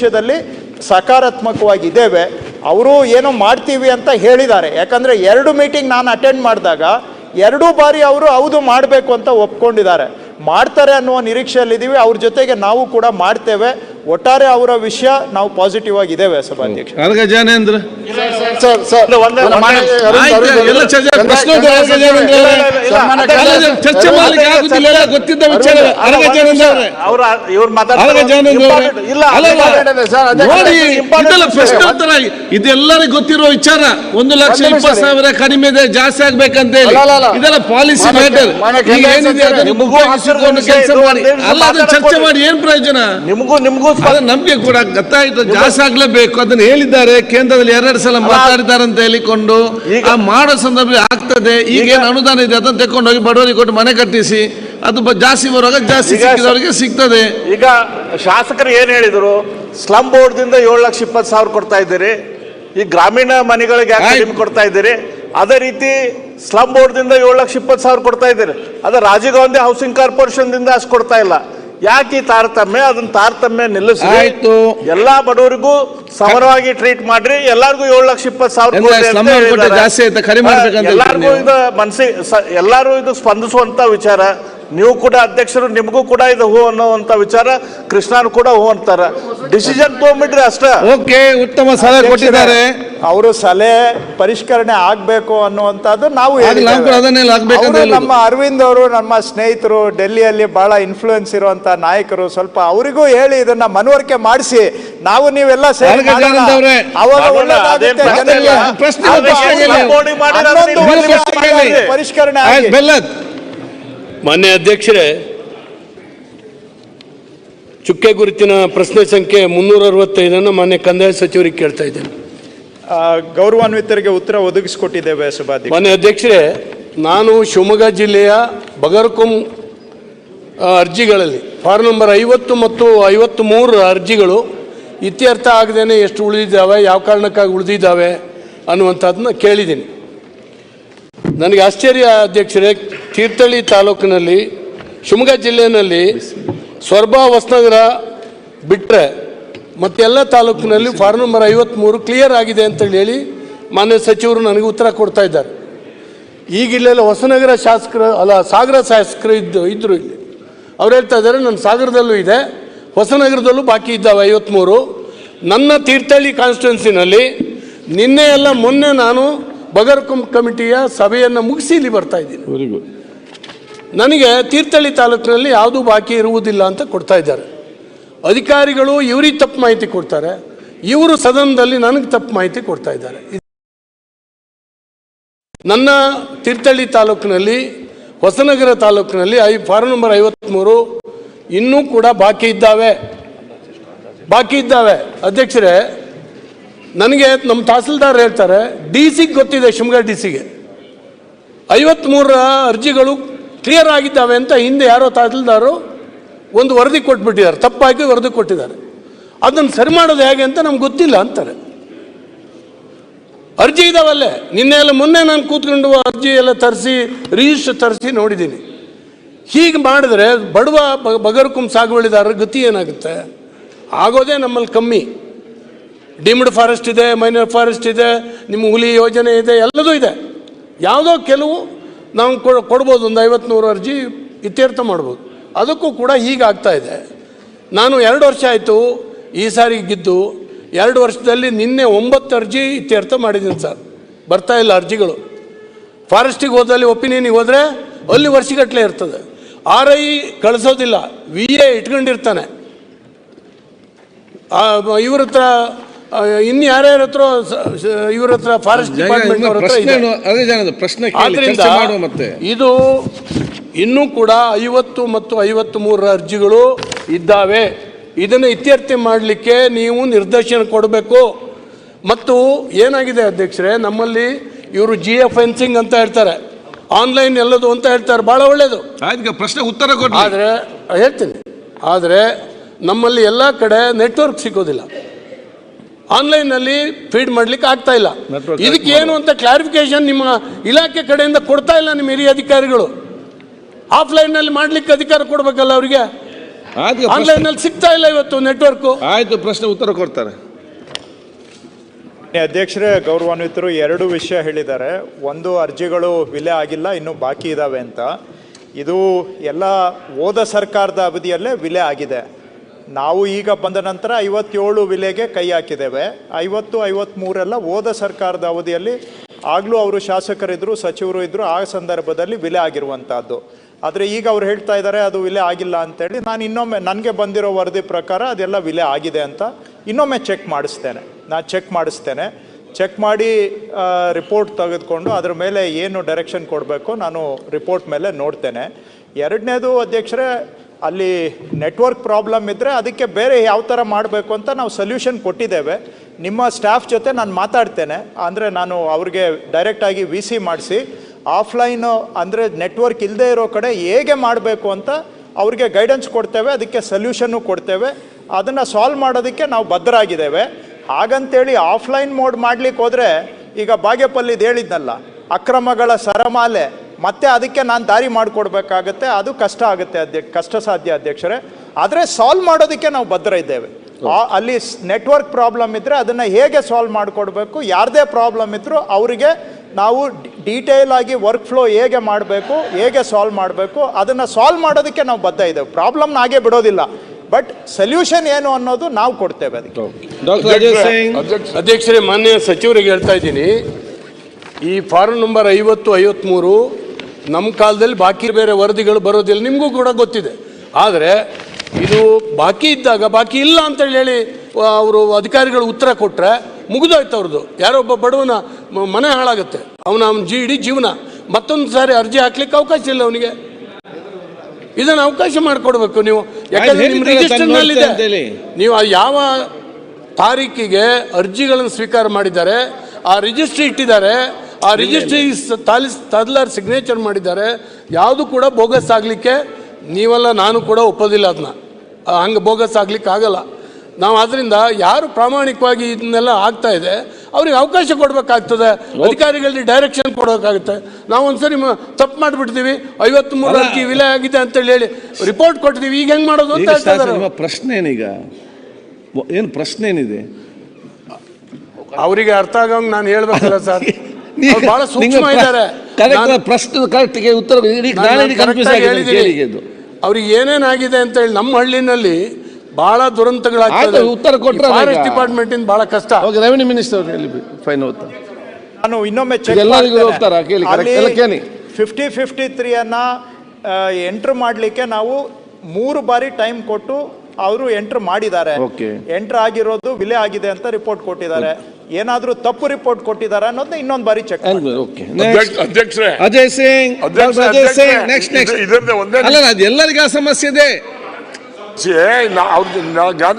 ವಿಷಯದಲ್ಲಿ ಸಕಾರಾತ್ಮಕವಾಗಿದ್ದೇವೆ, ಅವರು ಏನೋ ಮಾಡ್ತೀವಿ ಅಂತ ಹೇಳಿದ್ದಾರೆ. ಯಾಕಂದ್ರೆ ಎರಡು ಮೀಟಿಂಗ್ ನಾನು ಅಟೆಂಡ್ ಮಾಡಿದಾಗ ಎರಡೂ ಬಾರಿ ಅವರು ಹೌದು ಮಾಡಬೇಕು ಅಂತ ಒಪ್ಕೊಂಡಿದ್ದಾರೆ. ಮಾಡ್ತಾರೆ ಅನ್ನುವ ನಿರೀಕ್ಷೆಯಲ್ಲಿದ್ದೀವಿ, ಅವ್ರ ಜೊತೆಗೆ ನಾವು ಕೂಡ ಮಾಡ್ತೇವೆ. ಒಟ್ಟಾರೆ ಅವರ ವಿಷಯ ನಾವು ಪಾಸಿಟಿವ್ ಆಗಿದ್ದೇವೆ ಸಭಾಧ್ಯಕ್ಷ. ಅರ್ಗ ಜಾನೇಂದ್ರ ಸರ್ ಸರ್ ಚರ್ಚೆ- ಮಾಡ್ಲಿಕ್ಕೆ ಆಗುದಿಲ್ಲ ಗೊತ್ತಿದ್ದ ವಿಚಾರ. ಅರ್ಗ ಜಾನೇಂದ್ರ ಅವರೇ ಇವ್ರು ಜಾನೇಂದ್ರ ಇಲ್ಲ ನೋಡಿ ಇದೆಲ್ಲ. ಇದೆಲ್ಲರಿಗೂ ಗೊತ್ತಿರೋ ವಿಚಾರ. ಒಂದು ಲಕ್ಷ ಇಪ್ಪತ್ತು. ಸಾವಿರ ಕಡಿಮೆ ಇದೆ ಜಾಸ್ತಿ ಆಗ್ಬೇಕಂತ ಹೇಳಿ. ಇದೆಲ್ಲ ಪಾಲಿಸಿ ಮ್ಯಾಟರ್ ಈಗ ಏನಿದೆ ಅದನ್ನು ಕೆಲಸ ಮಾಡಿ. ಅಲ್ಲ ಅದನ್ನ ಚರ್ಚೆ ಮಾಡಿ ಏನ್ ಪ್ರಯೋಜನ? ನಿಮಗೂ ನಿಮಗೂ ಅದ ನಂಬಿಕೆ ಕೂಡ ಗೊತ್ತಾಯ್ತು ಜಾಸ್ತಿ ಆಗ್ಲೇಬೇಕು. ಅದನ್ನ ಹೇಳಿದ್ದಾರೆ. ಕೇಂದ್ರದಲ್ಲಿ ಎರಡೆರಡು ಸಲ ಮಾತಾಡಿದ್ದಾರೆ ಅಂತ ಹೇಳಿಕೊಂಡು ಮಾಡೋ ಸಂದರ್ಭದಲ್ಲಿ ಆಗ್ತದೆ. ಈಗ ಏನು ಅನುದಾನ ಇದೆ ಅದನ್ನ ತೆಕೊಂಡು ಹೋಗಿ ಬಡವರಿಗೆ ಕೊಟ್ಟು ಮನೆ ಕಟ್ಟಿಸಿ ಅದು ಜಾಸ್ತಿ ಬರುವಾಗ ಜಾಸ್ತಿ ಸಿಕ್ಕಿದವರಿಗೆ ಸಿಗ್ತದೆ. ಈಗ ಶಾಸಕರು ಏನು ಹೇಳಿದರು? ಸ್ಲಮ್ ಬೋರ್ಡ್ದಿಂದ ಏಳು ಲಕ್ಷ ಇಪ್ಪತ್ತು ಸಾವಿರ ಕೊಡ್ತಾ ಇದ್ದೀರಿ. ಈ ಗ್ರಾಮೀಣ ಮನೆಗಳಿಗೆ ಯಾಕೆ ಕೊಡ್ತಾ ಇದ್ದೀರಿ? ಅದೇ ರೀತಿ ಸ್ಲಮ್ ಬೋರ್ಡ್ದಿಂದ ಏಳು ಲಕ್ಷ ಇಪ್ಪತ್ತು ಸಾವಿರ ಕೊಡ್ತಾ ಇದ್ದೀರಿ. ಅದೇ ರಾಜೀವ್ ಗಾಂಧಿ ಹೌಸಿಂಗ್ ಕಾರ್ಪೊರೇಷನ್ದಿಂದ ಅಷ್ಟು ಕೊಡ್ತಾ ಇಲ್ಲ. ಯಾಕೆ ತಾರತಮ್ಯ? ಅದನ್ನ ತಾರತಮ್ಯ ನಿಲ್ಲಿಸಿ ಆಯ್ತು. ಎಲ್ಲಾ ಬಡವರಿಗೂ ಸಮರವಾಗಿ ಟ್ರೀಟ್ ಮಾಡ್ರಿ. ಎಲ್ಲಾರ್ಗೂ ಏಳು ಲಕ್ಷ ಇಪ್ಪತ್ತು ಸಾವಿರ ಜಾಸ್ತಿ ಆಯ್ತಾ? ಕಡಿಮೆ ಎಲ್ಲಾರ್ಗೂ ಇದು ಮನಸ್ಸಿ ಎಲ್ಲಾರು ಇದು ಸ್ಪಂದಿಸುವಂತ ವಿಚಾರ. ನೀವು ಕೂಡ ಅಧ್ಯಕ್ಷರು ನಿಮಗೂ ಕೂಡ ಇದು ಹೂ ಅನ್ನುವಂತ ವಿಚಾರ ಕೃಷ್ಣನ್ ಕೂಡ ಹೂ ಅಂತಾರ. ಡಿಸಿಷನ್ ತಗೊಂಡ್ಬಿಟ್ರಿ ಅಷ್ಟೇ. ಓಕೆ ಉತ್ತಮ ಸಲಹೆ ಕೊಟ್ಟಿದ್ದಾರೆ. ಅವರು ಸಲಹೆ ಪರಿಷ್ಕರಣೆ ಆಗ್ಬೇಕು ಅನ್ನುವಂಥದ್ದು ನಾವು ಅವರು ನಮ್ಮ ಅರವಿಂದ್ ಅವರು ನಮ್ಮ ಸ್ನೇಹಿತರು ಡೆಲ್ಲಿಯಲ್ಲಿ ಬಹಳ ಇನ್ಫ್ಲೂಯೆನ್ಸ್ ಇರುವಂತ ನಾಯಕರು ಸ್ವಲ್ಪ ಅವರಿಗೂ ಹೇಳಿ ಇದನ್ನ ಮನವರಿಕೆ ಮಾಡಿಸಿ. ನಾವು ನೀವೆಲ್ಲ ಸೇರಿ. ಅವಾಗ. ಪರಿಷ್ಕರಣೆ ಆಗಿ. ಮಾನ್ಯ ಅಧ್ಯಕ್ಷರೇ ಚುಕ್ಕೆ ಗುರುತಿನ ಪ್ರಶ್ನೆ ಸಂಖ್ಯೆ ಮುನ್ನೂರ ಅರವತ್ತೈದನ್ನು ಮಾನ್ಯ ಕಂದಾಯ ಸಚಿವರಿಗೆ ಕೇಳ್ತಾ ಇದ್ದೇನೆ. ಗೌರವಾನ್ವಿತರಿಗೆ ಉತ್ತರ ಒದಗಿಸಿಕೊಟ್ಟಿದ್ದೇವೆ ಸಭಾಧ್ಯಕ್ಷ ಮಾನ್ಯ ಅಧ್ಯಕ್ಷರೇ ನಾನು ಶಿವಮೊಗ್ಗ ಜಿಲ್ಲೆಯ ಬಗರ್ಕುಂ ಅರ್ಜಿಗಳಲ್ಲಿ ಫಾರ್ಮ್ ನಂಬರ್ ಐವತ್ತು ಮತ್ತು ಐವತ್ತು ಮೂರು ಅರ್ಜಿಗಳು ಇತ್ಯರ್ಥ ಆಗದೇನೆ ಎಷ್ಟು ಉಳಿದಿದ್ದಾವೆ ಯಾವ ಕಾರಣಕ್ಕಾಗಿ ಉಳಿದಿದ್ದಾವೆ ಅನ್ನುವಂಥದ್ದನ್ನ ಕೇಳಿದ್ದೀನಿ. ನನಗೆ ಆಶ್ಚರ್ಯ ಅಧ್ಯಕ್ಷರೇ, ತೀರ್ಥಹಳ್ಳಿ ತಾಲೂಕಿನಲ್ಲಿ ಶಿವಮೊಗ್ಗ ಜಿಲ್ಲೆಯಲ್ಲಿ ಸ್ವರ್ಬ ಹೊಸನಗರ ಬಿಟ್ಟರೆ ಮತ್ತೆಲ್ಲ ತಾಲೂಕಿನಲ್ಲಿ ಫಾರ್ಮ್ ನಂಬರ್ ಐವತ್ತ್ಮೂರು ಕ್ಲಿಯರ್ ಆಗಿದೆ ಅಂತೇಳಿ ಹೇಳಿ ಮಾನ್ಯ ಸಚಿವರು ನನಗೆ ಉತ್ತರ ಕೊಡ್ತಾ ಇದ್ದಾರೆ. ಈಗ ಇಲ್ಲೆಲ್ಲ ಹೊಸನಗರ ಶಾಸಕರು, ಅಲ್ಲ ಸಾಗರ ಶಾಸಕರು ಇದ್ದು ಇದ್ದರು ಇಲ್ಲಿ. ಅವ್ರು ಹೇಳ್ತಾ ಇದ್ದಾರೆ, ನನ್ನ ಸಾಗರದಲ್ಲೂ ಇದೆ, ಹೊಸನಗರದಲ್ಲೂ ಬಾಕಿ ಇದ್ದಾವೆ ಐವತ್ತ್ಮೂರು ನನ್ನ ತೀರ್ಥಹಳ್ಳಿ ಕಾನ್ಸ್ಟಿಟ್ಯೂನ್ಸಿನಲ್ಲಿ ನಿನ್ನೆ ಎಲ್ಲ ಮೊನ್ನೆ ನಾನು ಬಗರ್ಕುಂ ಕಮಿಟಿಯ ಸಭೆಯನ್ನು ಮುಗಿಸಿ ಇಲ್ಲಿ ಬರ್ತಾ ಇದ್ದೀನಿ. ನನಗೆ ತೀರ್ಥಹಳ್ಳಿ ತಾಲೂಕಿನಲ್ಲಿ ಯಾವುದೂ ಬಾಕಿ ಇರುವುದಿಲ್ಲ ಅಂತ ಕೊಡ್ತಾ ಇದ್ದಾರೆ. ಅಧಿಕಾರಿಗಳು ಇವರಿಗೆ ತಪ್ಪು ಮಾಹಿತಿ ಕೊಡ್ತಾರೆ. ಇವರು ಸದನದಲ್ಲಿ ನನಗೆ ತಪ್ಪು ಮಾಹಿತಿ ಕೊಡ್ತಾ ಇದ್ದಾರೆ. ನನ್ನ ತೀರ್ಥಹಳ್ಳಿ ತಾಲೂಕಿನಲ್ಲಿ ಹೊಸನಗರ ತಾಲೂಕಿನಲ್ಲಿ ಐ ಫಾರ್ಮ್ ನಂಬರ್ ಐವತ್ತ್ಮೂರು ಇನ್ನೂ ಕೂಡ ಬಾಕಿ ಇದ್ದಾವೆ. ಬಾಕಿ ಇದ್ದಾವೆ. ಅಧ್ಯಕ್ಷರೇ ನನಗೆ ನಮ್ಮ ತಹಸೀಲ್ದಾರ್ ಹೇಳ್ತಾರೆ ಡಿ ಸಿಗೆ ಗೊತ್ತಿದೆ ಶಿವಮೊಗ್ಗ ಡಿ ಸಿಗೆ ಐವತ್ತ್ಮೂರರ ಅರ್ಜಿಗಳು ಕ್ಲಿಯರ್ ಆಗಿದ್ದಾವೆ ಅಂತ ಹಿಂದೆ ಯಾರೋ ತಹಸೀಲ್ದಾರು ಒಂದು ವರದಿ ಕೊಟ್ಬಿಟ್ಟಿದ್ದಾರೆ, ತಪ್ಪಾಗಿ ವರದಿ ಕೊಟ್ಟಿದ್ದಾರೆ. ಅದನ್ನು ಸರಿ ಮಾಡೋದು ಹೇಗೆ ಅಂತ ನಮ್ಗೆ ಗೊತ್ತಿಲ್ಲ ಅಂತಾರೆ. ಅರ್ಜಿ ಇದಾವಲ್ಲೇ, ನಿನ್ನೆ ಎಲ್ಲ ಮೊನ್ನೆ ನಾನು ಕೂತ್ಕೊಂಡು ಅರ್ಜಿ ಎಲ್ಲ ತರಿಸಿ ರಿಜಿಸ್ಟರ್ ತರಿಸಿ ನೋಡಿದ್ದೀನಿ. ಹೀಗೆ ಮಾಡಿದ್ರೆ ಬಡವ ಬಗರ್ಕುಂ ಸಾಗುವಳಿದಾರರ ಗತಿ ಏನಾಗುತ್ತೆ? ಆಗೋದೇ ನಮ್ಮಲ್ಲಿ ಕಮ್ಮಿ. ಡೀಮ್ಡ್ ಫಾರೆಸ್ಟ್ ಇದೆ, ಮೈನರ್ ಫಾರೆಸ್ಟ್ ಇದೆ, ನಿಮ್ಮ ಹುಲಿ ಯೋಜನೆ ಇದೆ, ಎಲ್ಲದೂ ಇದೆ. ಯಾವುದೋ ಕೆಲವು ನಾವು ಕೊಡ್ಬೋದು, ಒಂದು ಐವತ್ನೂರು ಅರ್ಜಿ ಇತ್ಯರ್ಥ ಮಾಡ್ಬೋದು. ಅದಕ್ಕೂ ಕೂಡ ಹೀಗಾಗ್ತಾ ಇದೆ. ನಾನು ಎರಡು ವರ್ಷ ಆಯಿತು ಈ ಸಾರಿ ಗೆದ್ದು, ಎರಡು ವರ್ಷದಲ್ಲಿ ನಿನ್ನೆ ಒಂಬತ್ತು ಅರ್ಜಿ ಇತ್ಯರ್ಥ ಮಾಡಿದ್ದೀನಿ ಸರ್. ಬರ್ತಾ ಇಲ್ಲ ಅರ್ಜಿಗಳು. ಫಾರೆಸ್ಟಿಗೆ ಹೋದಲ್ಲಿ ಒಪಿನಿಯನಿಗೆ ಹೋದರೆ ಅಲ್ಲಿ ವರ್ಷಗಟ್ಟಲೆ ಇರ್ತದೆ. ಆರ್ ಐ ಕಳಿಸೋದಿಲ್ಲ, ವಿ ಎ ಇಟ್ಕೊಂಡಿರ್ತಾನೆ. ಇವ್ರ ಹತ್ರ ಇನ್ನು ಯಾರ್ಯಾರ ಹತ್ರ ಇವ್ರ ಹತ್ರ ಫಾರೆಸ್ಟ್ ಡಿಪಾರ್ಟ್ಮೆಂಟ್ ಅವ್ರ ಹತ್ರ ಇದೆ. ಪ್ರಶ್ನೆ ಮತ್ತೆ. ಇದು ಇನ್ನೂ ಕೂಡ ಐವತ್ತು ಮತ್ತು ಐವತ್ತು ಮೂರರ ಅರ್ಜಿಗಳು ಇದ್ದಾವೆ. ಇದನ್ನು ಇತ್ಯರ್ಥ ಮಾಡಲಿಕ್ಕೆ ನೀವು ನಿರ್ದೇಶನ ಕೊಡಬೇಕು. ಮತ್ತು ಏನಾಗಿದೆ ಅಧ್ಯಕ್ಷರೇ ನಮ್ಮಲ್ಲಿ ಇವರು ಜಿ ಎಫ್ ಫೆನ್ಸಿಂಗ್ ಅಂತ ಹೇಳ್ತಾರೆ. ಆನ್ಲೈನ್ ಎಲ್ಲದು ಅಂತ ಹೇಳ್ತಾರೆ ಭಾಳ ಒಳ್ಳೆಯದು ಪ್ರಶ್ನೆ ಉತ್ತರ ಆದರೆ ಹೇಳ್ತೀನಿ. ಆದರೆ ನಮ್ಮಲ್ಲಿ ಎಲ್ಲ ಕಡೆ ನೆಟ್ವರ್ಕ್ ಸಿಗೋದಿಲ್ಲ. ಆನ್ಲೈನ್ನಲ್ಲಿ ಫೀಡ್ ಮಾಡ್ಲಿಕ್ಕೆ ಆಗ್ತಾ ಇಲ್ಲ. ಇದಕ್ಕೆ ಏನು ಅಂತ ಕ್ಲಾರಿಫಿಕೇಶನ್ ನಿಮ್ಮ ಇಲಾಖೆ ಕಡೆಯಿಂದ ಕೊಡ್ತಾ ಇಲ್ಲ ನಿಮ್ಮ ಹಿರಿಯ ಅಧಿಕಾರಿಗಳು. ಆಫ್ಲೈನ್ನಲ್ಲಿ ಮಾಡ್ಲಿಕ್ಕೆ ಅಧಿಕಾರ ಕೊಡಬೇಕಲ್ಲ ಅವರಿಗೆ? ಆನ್ಲೈನಲ್ಲಿ ಪ್ರಶ್ನೆ- ಆನ್ಲೈನ್ನಲ್ಲಿ ಸಿಗ್ತಾ ಇಲ್ಲ ಇವತ್ತು ನೆಟ್ವರ್ಕ್. ಆಯಿತು ಪ್ರಶ್ನೆ ಉತ್ತರ ಕೊಡ್ತಾರೆ. ಅಧ್ಯಕ್ಷರೇ ಗೌರವಾನ್ವಿತರು ಎರಡು ವಿಷಯ ಹೇಳಿದ್ದಾರೆ. ಒಂದು ಅರ್ಜಿಗಳು ವಿಲೆ ಆಗಿಲ್ಲ ಇನ್ನು ಬಾಕಿ ಇದ್ದಾವೆ ಅಂತ. ಇದು ಎಲ್ಲ ಹೋದ ಸರ್ಕಾರದ ಅವಧಿಯಲ್ಲೇ ವಿಲೆ ಆಗಿದೆ. ನಾವು ಈಗ ಬಂದ ನಂತರ ಐವತ್ತೇಳು ವಿಲೆಗೆ ಕೈ ಹಾಕಿದ್ದೇವೆ. ಐವತ್ತು ಐವತ್ತ್ಮೂರೆಲ್ಲ ಹೋದ ಸರ್ಕಾರದ ಅವಧಿಯಲ್ಲಿ ಆಗಲೂ ಅವರು ಶಾಸಕರಿದ್ದರು ಸಚಿವರು ಇದ್ದರು ಆ ಸಂದರ್ಭದಲ್ಲಿ ವಿಲೆ ಆಗಿರುವಂಥದ್ದು ಆದರೆ ಈಗ ಅವ್ರು ಹೇಳ್ತಾ ಇದ್ದಾರೆ ಅದು ವಿಲೆ ಆಗಿಲ್ಲ ಅಂತೇಳಿ ನಾನು ಇನ್ನೊಮ್ಮೆ, ನನಗೆ ಬಂದಿರೋ ವರದಿ ಪ್ರಕಾರ ಅದೆಲ್ಲ ವಿಲೆ ಆಗಿದೆ ಅಂತ ಇನ್ನೊಮ್ಮೆ ಚೆಕ್ ಮಾಡಿಸ್ತೇನೆ. ನಾನು ಚೆಕ್ ಮಾಡಿಸ್ತೇನೆ. ಚೆಕ್ ಮಾಡಿ ರಿಪೋರ್ಟ್ ತೆಗೆದುಕೊಂಡು ಅದ್ರ ಮೇಲೆ ಏನು ಡೈರೆಕ್ಷನ್ ಕೊಡಬೇಕು ನಾನು ರಿಪೋರ್ಟ್ ಮೇಲೆ ನೋಡ್ತೇನೆ. ಎರಡನೇದು ಅಧ್ಯಕ್ಷರೇ ಅಲ್ಲಿ ನೆಟ್ವರ್ಕ್ ಪ್ರಾಬ್ಲಮ್ ಇದ್ದರೆ ಅದಕ್ಕೆ ಬೇರೆ ಯಾವ ಥರ ಮಾಡಬೇಕು ಅಂತ ನಾವು ಸೊಲ್ಯೂಷನ್ ಕೊಟ್ಟಿದ್ದೇವೆ. ನಿಮ್ಮ ಸ್ಟಾಫ್ ಜೊತೆ ನಾನು ಮಾತಾಡ್ತೇನೆ. ಅಂದರೆ ನಾನು ಅವ್ರಿಗೆ ಡೈರೆಕ್ಟಾಗಿ ವಿ ಸಿ ಮಾಡಿಸಿ ಆಫ್ಲೈನು ಅಂದರೆ ನೆಟ್ವರ್ಕ್ ಇಲ್ಲದೆ ಇರೋ ಕಡೆ ಹೇಗೆ ಮಾಡಬೇಕು ಅಂತ ಅವ್ರಿಗೆ ಗೈಡೆನ್ಸ್ ಕೊಡ್ತೇವೆ. ಅದಕ್ಕೆ ಸೊಲ್ಯೂಷನ್ನು ಕೊಡ್ತೇವೆ. ಅದನ್ನು ಸಾಲ್ವ್ ಮಾಡೋದಕ್ಕೆ ನಾವು ಬದ್ಧರಾಗಿದ್ದೇವೆ. ಹಾಗಂತೇಳಿ ಆಫ್ಲೈನ್ ಮೋಡ್ ಮಾಡಲಿಕ್ಕೆ ಹೋದರೆ ಈಗ ಬಾಗೇಪಲ್ಲಿದು ಹೇಳಿದ್ನಲ್ಲ, ಅಕ್ರಮಗಳ ಸರಮಾಲೆ. ಮತ್ತೆ ಅದಕ್ಕೆ ನಾನು ದಾರಿ ಮಾಡಿಕೊಡ್ಬೇಕಾಗತ್ತೆ ಅದು ಕಷ್ಟ ಆಗುತ್ತೆ ಅಧ್ಯಕ್ಷ ಕಷ್ಟ ಸಾಧ್ಯ ಅಧ್ಯಕ್ಷರೇ. ಆದರೆ ಸಾಲ್ವ್ ಮಾಡೋದಕ್ಕೆ ನಾವು ಭದ್ರ ಇದ್ದೇವೆ. ಅಲ್ಲಿ ನೆಟ್ವರ್ಕ್ ಪ್ರಾಬ್ಲಮ್ ಇದ್ದರೆ ಅದನ್ನು ಹೇಗೆ ಸಾಲ್ವ್ ಮಾಡಿಕೊಡ್ಬೇಕು ಯಾರದೇ ಪ್ರಾಬ್ಲಮ್ ಇದ್ದರೂ ಅವರಿಗೆ ನಾವು ಡೀಟೇಲ್ ಆಗಿ ವರ್ಕ್ ಫ್ಲೋ ಹೇಗೆ ಮಾಡಬೇಕು ಹೇಗೆ ಸಾಲ್ವ್ ಮಾಡಬೇಕು ಅದನ್ನು ಸಾಲ್ವ್ ಮಾಡೋದಕ್ಕೆ ನಾವು ಬದ್ಧ ಇದ್ದೇವೆ. ಪ್ರಾಬ್ಲಮ್ನ ಹಾಗೆ ಬಿಡೋದಿಲ್ಲ. ಬಟ್ ಸೊಲ್ಯೂಷನ್ ಏನು ಅನ್ನೋದು ನಾವು ಕೊಡ್ತೇವೆ ಅದಕ್ಕೆ. ಡಾಕ್ಟರ್ ಅಜಯ್ ಸಿಂಗ್. ಅಧ್ಯಕ್ಷರೇ ಮಾನ್ಯ ಸಚಿವರಿಗೆ ಹೇಳ್ತಾ ಇದ್ದೀನಿ. ಈ ಫಾರ್ಮ್ ನಂಬರ್ ಐವತ್ತು ಐವತ್ತ್ಮೂರು ನಮ್ಮ ಕಾಲದಲ್ಲಿ ಬಾಕಿ ಬೇರೆ ವರದಿಗಳು ಬರೋದಿಲ್ಲ ನಿಮಗೂ ಕೂಡ ಗೊತ್ತಿದೆ. ಆದರೆ ಇದು ಬಾಕಿ ಇದ್ದಾಗ ಬಾಕಿ ಇಲ್ಲ ಅಂತೇಳಿ ಹೇಳಿ ಅವರು ಅಧಿಕಾರಿಗಳು ಉತ್ತರ ಕೊಟ್ಟರೆ ಮುಗಿದೋಯ್ತು ಅವ್ರದ್ದು ಯಾರೋ ಒಬ್ಬ ಬಡವನ ಮನೆ ಹಾಳಾಗುತ್ತೆ. ಅವನ ಅವನ ಜೀ ಇಡೀ ಜೀವನ ಮತ್ತೊಂದು ಸಾರಿ ಅರ್ಜಿ ಹಾಕ್ಲಿಕ್ಕೆ ಅವಕಾಶ ಇಲ್ಲ ಅವನಿಗೆ. ಇದನ್ನು ಅವಕಾಶ ಮಾಡಿಕೊಡ್ಬೇಕು ನೀವು. ಯಾಕಂದ್ರೆ ನಿಮ್ಮ ರಿಜಿಸ್ಟರ್ನಲ್ಲಿದೆ ನೀವು ಆ ಯಾವ ತಾರೀಕಿಗೆ ಅರ್ಜಿಗಳನ್ನು ಸ್ವೀಕಾರ ಮಾಡಿದ್ದಾರೆ ಆ ರಿಜಿಸ್ಟ್ರಿ ಇಟ್ಟಿದ್ದಾರೆ ಆ ರಿಜಿಸ್ಟ್ರಿ ತಾಲಿಸ್ ತದ್ಲಾರ್ ಸಿಗ್ನೇಚರ್ ಮಾಡಿದ್ದಾರೆ. ಯಾವುದು ಕೂಡ ಬೋಗಸ್ ಆಗಲಿಕ್ಕೆ ನೀವೆಲ್ಲ ನಾನು ಕೂಡ ಒಪ್ಪೋದಿಲ್ಲ ಅದನ್ನ ಹಂಗೆ ಬೋಗಸ್ ಆಗ್ಲಿಕ್ಕೆ ಆಗಲ್ಲ. ನಾವು ಅದರಿಂದ ಯಾರು ಪ್ರಾಮಾಣಿಕವಾಗಿ ಇದನ್ನೆಲ್ಲ ಆಗ್ತಾ ಇದೆ ಅವ್ರಿಗೆ ಅವಕಾಶ ಕೊಡಬೇಕಾಗ್ತದೆ. ಅಧಿಕಾರಿಗಳಿಗೆ ಡೈರೆಕ್ಷನ್ ಕೊಡಬೇಕಾಗುತ್ತೆ. ನಾವು ಒಂದ್ಸರಿ ಮ- ತಪ್ಪು ಮಾಡಿಬಿಡ್ತೀವಿ ಐವತ್ತು ಮೂರು ಅಂಕಿ ವಿಲೆ ಆಗಿದೆ ಅಂತೇಳಿ ಹೇಳಿ ರಿಪೋರ್ಟ್ ಕೊಟ್ಟಿದ್ದೀವಿ ಈಗ ಹೆಂಗೆ ಮಾಡೋದು ಅಂತ ಹೇಳ್ತಾ ಪ್ರಶ್ನೆ ಏನೀಗ? ಏನು ಪ್ರಶ್ನೆ ಏನಿದೆ? ಅವರಿಗೆ ಅರ್ಥ ಆಗೋಂಗೆ ನಾನು ಹೇಳ್ಬೇಕಲ್ಲ ಸರ್. ಬಹಳ ಸೂಕ್ಷ್ಮ ಇದ್ದಾರೆ ಪ್ರಶ್ನೆ ಕರೆಕ್ಟ್ಗೆ ಉತ್ತರ ಅವ್ರಿಗೆ ಏನೇನಾಗಿದೆ ಅಂತ ಹೇಳಿ ನಮ್ಮ ಹಳ್ಳಿನಲ್ಲಿ ಬಹಳ ದುರಂತಗಳಾಗ್ತದೆ ಉತ್ತರ ಕೊಟ್ಟರೆ. ಫಾರೆಸ್ಟ್ ಡಿಪಾರ್ಟ್ಮೆಂಟ್ ಇಂದ ಬಹಳ ಕಷ್ಟ ಓಕೆ ರೆವಿನ್ಯೂ ಮಿನಿಸ್ಟರ್ ಹೇಳಿ ಫೈನ್ ಉತ್ತರ ನಾನು ಇನ್ನೊಮ್ಮೆ ಚೆಕ್ ಹೋಗ್ತಾರಾ? ಕೇಳಿ. ಎಲ್ಲ ಕೇಳಿ. ಫಿಫ್ಟಿ ಫಿಫ್ಟಿ ತ್ರೀಯನ್ನು ಎಂಟ್ರ್ ಮಾಡಲಿಕ್ಕೆ ನಾವು ಮೂರು ಬಾರಿ ಟೈಮ್ ಕೊಟ್ಟು ಅವರು ಎಂಟ್ರ್ ಮಾಡಿದ್ದಾರೆ. ಎಂಟ್ರ್ ಆಗಿರೋದು ವಿಲೆ ಆಗಿದೆ ಅಂತ ರಿಪೋರ್ಟ್ ಕೊಟ್ಟಿದ್ದಾರೆ ಏನಾದರೂ ತಪ್ಪು ರಿಪೋರ್ಟ್ ಕೊಟ್ಟಿದ್ದಾರೆ ಅನ್ನೋದನ್ನ ಇನ್ನೊಂದು ಬಾರಿ ಚೆಕ್ ಓಕೆ ಅಧ್ಯಕ್ಷ- ಅಧ್ಯಕ್ಷರೇ. ಅಜಯ್ ಸಿಂಗ್ ಅಜಯ್ ಸಿಂಗ್ ಅಧ್ಯಕ್ಷರೇ, ನೆಕ್ಸ್ಟ್ ನೆಕ್ಸ್ಟ್ ಇದರದ್ದೇ ಒಂದೇ ಅಲ್ಲ ಅದು ಎಲ್ಲರಿಗೂ ಆ ಸಮಸ್ಯೆ ಇದೆ.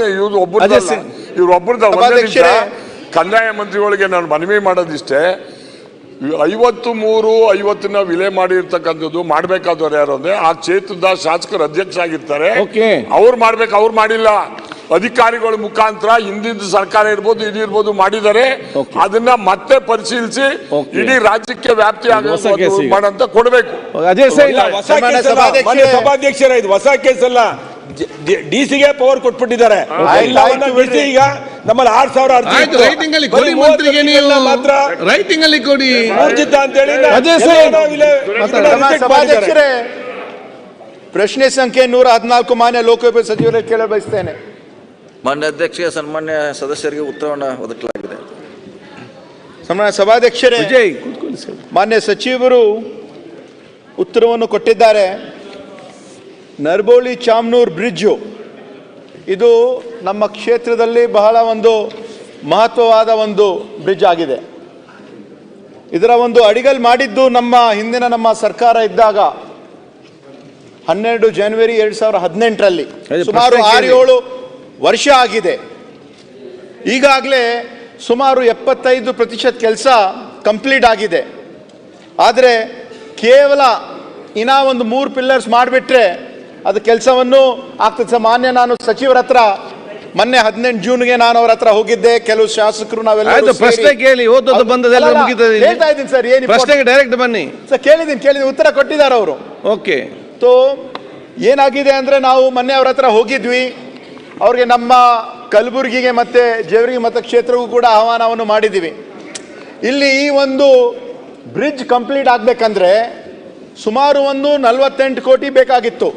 ಇವ್ರು ಒಬ್ಬರದಲ್ಲ ಅಜಯ್ ಸಿಂಗ್. ಇವ್ರು ಒಬ್ಬರದ ಒಂದೇ ನಿಮಿಷ. ಸಭಾಧ್ಯಕ್ಷರೇ. ಕಂದಾಯ ಮಂತ್ರಿಗಳಿಗೆ ನಾನು ಮನವಿ ಮಾಡೋದಿಷ್ಟೇ. ಐವತ್ತು ಮೂರು ಐವತ್ತನ್ನ ವಿಲೆ ಮಾಡಿರ್ತಕ್ಕಂಥದ್ದು ಮಾಡ್ಬೇಕಾದವ್ರು ಯಾರು ಅಂದ್ರೆ ಆ ಕ್ಷೇತ್ರದ ಶಾಸಕರು ಅಧ್ಯಕ್ಷ ಆಗಿರ್ತಾರೆ. ಅವ್ರು ಮಾಡ್ಬೇಕು ಅವ್ರು ಮಾಡಿಲ್ಲ. ಅಧಿಕಾರಿಗಳ ಮುಖಾಂತರ ಹಿಂದಿನ ಸರ್ಕಾರ ಇರ್ಬೋದು ಇದು ಇರ್ಬೋದು ಮಾಡಿದ್ದಾರೆ ಅದನ್ನ ಮತ್ತೆ ಪರಿಶೀಲಿಸಿ. ಇಡೀ ರಾಜ್ಯಕ್ಕೆ ವ್ಯಾಪ್ತಿ ಆಗುವಂತ. ಮಾಡಂತ ಕೊಡಬೇಕು. ಅದೇ ಸಭಾಧ್ಯಕ್ಷರ ಇದು ಹೊಸ ಕೇಸ್ ಅಲ್ಲ. ಡಿ ಸಿಗೆ ಪವರ್ ಕೊಟ್ಬಿಟ್ಟಿದ್ದಾರೆ. ಈಗ ನಮ್ಮಲ್ಲಿ ಆರ್ ಸಾವಿರ ರೈಟಿಂಗ್ ಅಲ್ಲಿ ಕೊಡಿ ಮೂವತ್ತು ಮಂತ್ರಿಗೆ ನೀವು. ಮಾತ್ರ ರೈಟಿಂಗ್ ಅಲ್ಲಿ ಕೊಡಿ ಊರ್ಜಿತ ಅಂತ ಹೇಳಿ ಅಜಯ್ ಸಿಂಗ್. ಸನ್ಮಾನ್ಯ ಸಭಾಧ್ಯಕ್ಷರೇ ಪ್ರಶ್ನೆ ಸಂಖ್ಯೆ ನೂರ ಹದಿನಾಲ್ಕು ಮಾನ್ಯ ಲೋಕೋಪಯೋಗಿ ಸಚಿವರಿಗೆ ಕೇಳ ಬಯಸ್ತೇನೆ. ಮಾನ್ಯ ಅಧ್ಯಕ್ಷ ಸನ್ಮಾನ್ಯ ಸದಸ್ಯರಿಗೆ ಉತ್ತರವನ್ನು ಒದಗಲಾಗಿದೆ ಸನ್ಮಾನ್ಯ ಸಭಾಧ್ಯಕ್ಷರೇ ವಿಜಯ್ ಕೂತ್ಕೊಳ್ಳಿ ಸರ್. ಮಾನ್ಯ ಸಚಿವರು ಉತ್ತರವನ್ನು ಕೊಟ್ಟಿದ್ದಾರೆ. ನರ್ಬೋಳಿ ಚಾಮ್ನೂರ್ ಬ್ರಿಡ್ಜು. ಇದು ನಮ್ಮ ಕ್ಷೇತ್ರದಲ್ಲಿ ಬಹಳ ಒಂದು ಮಹತ್ವವಾದ ಒಂದು ಬ್ರಿಡ್ಜ್ ಆಗಿದೆ. ಇದರ ಒಂದು ಅಡಿಗಲ್ ಮಾಡಿದ್ದು ನಮ್ಮ ಹಿಂದಿನ ನಮ್ಮ ಸರ್ಕಾರ ಇದ್ದಾಗ ಹನ್ನೆರಡು ಜನವರಿ ಎರಡು ಸಾವಿರದ ಹದಿನೆಂಟರಲ್ಲಿ ಸುಮಾರು ಆರು. ಏಳು ವರ್ಷ ಆಗಿದೆ. ಈಗಾಗಲೇ ಸುಮಾರು ಎಪ್ಪತ್ತೈದು ಪ್ರತಿಶತ ಕೆಲಸ ಕಂಪ್ಲೀಟ್ ಆಗಿದೆ. ಆದರೆ ಕೇವಲ ಇನ್ನೂ ಒಂದು ಮೂರು ಪಿಲ್ಲರ್ಸ್ ಮಾಡಿಬಿಟ್ರೆ ಅದು ಕೆಲಸವನ್ನು ಆಗ್ತದೆ. ಸರ್ ಮಾನ್ಯ ನಾನು ಸಚಿವರ ಹತ್ರ ಮೊನ್ನೆ ಹದಿನೆಂಟು ಜೂನ್ಗೆ ನಾನು ಅವ್ರ ಹತ್ರ ಹೋಗಿದ್ದೆ. ಕೆಲವು ಶಾಸಕರು ನಾವೆಲ್ಲ ಪ್ರಶ್ನೆ ಕೇಳಿ ಓದೋದು ಬಂದದೆಲ್ಲ ಮುಗಿತದೆ ಹೇಳ್ತಾ ಇದ್ದೀನಿ ಸರ್ ಏನು ಪ್ರಶ್ನೆಗೆ ಡೈರೆಕ್ಟ್ ಬನ್ನಿ. ಸರ್ ಕೇಳಿದ್ದೀನಿ ಕೇಳಿದ್ದೀನಿ. ಉತ್ತರ ಕೊಟ್ಟಿದ್ದಾರೆ ಅವರು. ಓಕೆ. ಸೊ ಏನಾಗಿದೆ ಅಂದರೆ ನಾವು ಮೊನ್ನೆ ಅವ್ರ ಹತ್ರ ಹೋಗಿದ್ವಿ. ಅವ್ರಿಗೆ ನಮ್ಮ ಕಲಬುರಗಿಗೆ ಮತ್ತು ಜೇವರಿಗೆ ಮತಕ್ಷೇತ್ರಕ್ಕೂ ಕೂಡ ಆಹ್ವಾನವನ್ನು ಮಾಡಿದ್ದೀವಿ. ಇಲ್ಲಿ ಈ ಒಂದು ಬ್ರಿಡ್ಜ್ ಕಂಪ್ಲೀಟ್ ಆಗಬೇಕಂದ್ರೆ ಸುಮಾರು ಒಂದು ನಲವತ್ತೆಂಟು ಕೋಟಿ ಬೇಕಾಗಿತ್ತು.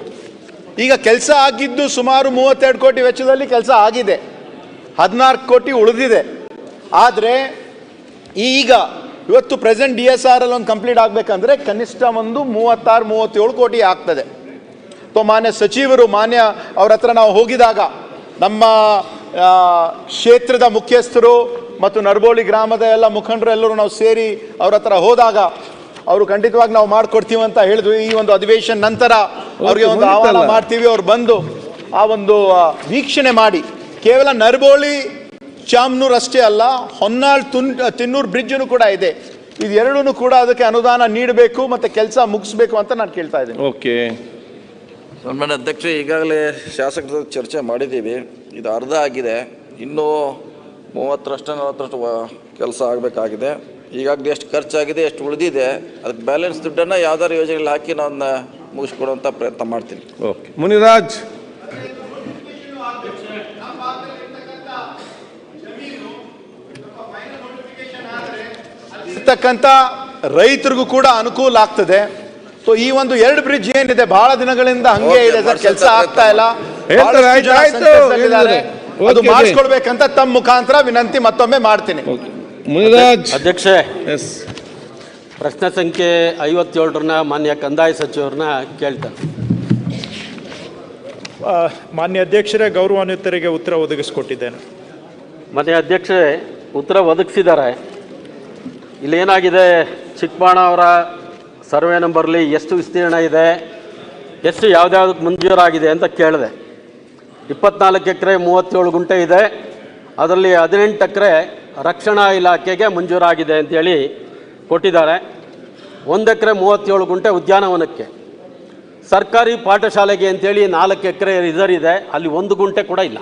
ಈಗ ಕೆಲಸ ಆಗಿದ್ದು ಸುಮಾರು ಮೂವತ್ತೆರಡು ಕೋಟಿ ವೆಚ್ಚದಲ್ಲಿ ಕೆಲಸ ಆಗಿದೆ. ಹದಿನಾಲ್ಕು ಕೋಟಿ ಉಳಿದಿದೆ. ಆದರೆ ಈಗ ಇವತ್ತು ಪ್ರೆಸೆಂಟ್ ಡಿ ಎಸ್ ಆರ್ ಅಲ್ಲಿ ಒಂದು ಕಂಪ್ಲೀಟ್ ಆಗಬೇಕಂದ್ರೆ ಕನಿಷ್ಠ ಒಂದು ಮೂವತ್ತಾರು, ಮೂವತ್ತೇಳು ಕೋಟಿ ಆಗ್ತದೆ. ಸೊ ಮಾನ್ಯ ಸಚಿವರು, ಮಾನ್ಯ ಅವ್ರ ಹತ್ರ ನಾವು ಹೋಗಿದಾಗ ನಮ್ಮ ಕ್ಷೇತ್ರದ ಮುಖ್ಯಸ್ಥರು ಮತ್ತು ನರಬೋಳಿ ಗ್ರಾಮದ ಎಲ್ಲ ಮುಖಂಡರು ಎಲ್ಲರೂ ನಾವು ಸೇರಿ ಅವ್ರ ಹತ್ರ ಹೋದಾಗ ಅವರು ಖಂಡಿತವಾಗಿ ನಾವು ಮಾಡಿಕೊಡ್ತೀವಿ ಅಂತ ಹೇಳಿದ್ವಿ ಈ ಒಂದು ಅಧಿವೇಶನ ನಂತರ ಅವ್ರಿಗೆ ಒಂದು ಆಹ್ವಾನ. ಮಾಡ್ತೀವಿ ಅವ್ರು ಬಂದು ಆ ಒಂದು ವೀಕ್ಷಣೆ ಮಾಡಿ. ಕೇವಲ ನರ್ಬೋಳಿ ಚಾಮ್ನೂರ್ ಅಷ್ಟೇ ಅಲ್ಲ ಹೊನ್ನಾಳ್ ತುನ್ ತಿನ್ನೂರು ಬ್ರಿಡ್ಜನು ಕೂಡ ಇದೆ. ಇದೆರಡೂ ಕೂಡ ಅದಕ್ಕೆ ಅನುದಾನ ನೀಡಬೇಕು ಮತ್ತೆ ಕೆಲಸ ಮುಗಿಸ್ಬೇಕು ಅಂತ ನಾನು ಕೇಳ್ತಾ ಇದ್ದೀನಿ. ಓಕೆ. ಸನ್ಮಾನ್ಯ ಅಧ್ಯಕ್ಷ ಈಗಾಗಲೇ ಶಾಸಕರ ಜೊತೆ ಚರ್ಚೆ ಮಾಡಿದ್ದೀವಿ. ಇದು ಅರ್ಧ ಆಗಿದೆ. ಇನ್ನೂ ಮೂವತ್ತರಷ್ಟು ನಲವತ್ತರಷ್ಟು ಕೆಲಸ ಆಗಬೇಕಾಗಿದೆ. ಈಗಾಗಲೇ ಎಷ್ಟು ಖರ್ಚಾಗಿದೆ ಎಷ್ಟು ಉಳಿದಿದೆ ಅದಕ್ಕೆ ಬ್ಯಾಲೆನ್ಸ್ ದುಡ್ಡನ್ನು ಯಾವ್ದಾದ್ರು ಯೋಜನೆಗಳು ಹಾಕಿ ನಾನು ಮುಗಿಸ್ಕೊಡುವಂಥ ಪ್ರಯತ್ನ ಮಾಡ್ತೀನಿ. ಓಕೆ ಮುನಿರಾಜ್. ಇರ್ತಕ್ಕಂಥ ರೈತರಿಗೂ ಕೂಡ ಅನುಕೂಲ ಆಗ್ತದೆ. ಸೊ ಈ ಒಂದು ಎರಡು ಬ್ರಿಡ್ಜ್ ಏನಿದೆ ಬಹಳ ದಿನಗಳಿಂದ ಹಂಗೆ ಇದೆ ಸರ್ ಕೆಲಸ ಆಗ್ತಾ ಇಲ್ಲ. ಅದು. ಮಾಡಿಸ್ಕೊಡ್ಬೇಕಂತ ತಮ್ಮ ಮುಖಾಂತರ ವಿನಂತಿ ಮತ್ತೊಮ್ಮೆ ಮಾಡ್ತೀನಿ. ಮುನಿರಾಜ್. ಅಧ್ಯಕ್ಷೆ ಎಸ್ ಪ್ರಶ್ನೆ ಸಂಖ್ಯೆ ಐವತ್ತೇಳರನ್ನ ಮಾನ್ಯ ಕಂದಾಯ ಸಚಿವರನ್ನ ಕೇಳ್ತಾರೆ ಮಾನ್ಯ ಅಧ್ಯಕ್ಷರೇ ಗೌರವಾನ್ವಿತರಿಗೆ ಉತ್ತರ ಒದಗಿಸ್ಕೊಟ್ಟಿದ್ದೇನೆ. ಮಾನ್ಯ ಅಧ್ಯಕ್ಷರೇ ಉತ್ತರ ಒದಗಿಸಿದ್ದಾರೆ ಇಲ್ಲೇನಾಗಿದೆ ಚಿಕ್ಕಬಾಣ ಅವರ ಸರ್ವೆ ನಂಬರ್ಲಿ ಎಷ್ಟು ವಿಸ್ತೀರ್ಣ ಇದೆ? ಎಷ್ಟು ಯಾವುದ್ಯಾವ್ದಕ್ಕೆ ಮಂಜೂರಾಗಿದೆ ಅಂತ ಕೇಳಿದೆ. ಇಪ್ಪತ್ನಾಲ್ಕು ಎಕರೆ ಮೂವತ್ತೇಳು ಗುಂಟೆ ಇದೆ. ಅದರಲ್ಲಿ ಹದಿನೆಂಟು ಎಕರೆ ರಕ್ಷಣಾ ಇಲಾಖೆಗೆ ಮಂಜೂರಾಗಿದೆ ಅಂತೇಳಿ ಕೊಟ್ಟಿದ್ದಾರೆ. ಒಂದು ಎಕರೆ ಮೂವತ್ತೇಳು ಗುಂಟೆ ಉದ್ಯಾನವನಕ್ಕೆ. ಸರ್ಕಾರಿ ಪಾಠಶಾಲೆಗೆ ಅಂತೇಳಿ ನಾಲ್ಕು ಎಕರೆ ರಿಸರ್ವ್ ಇದೆ. ಅಲ್ಲಿ ಒಂದು ಗುಂಟೆ ಕೂಡ ಇಲ್ಲ.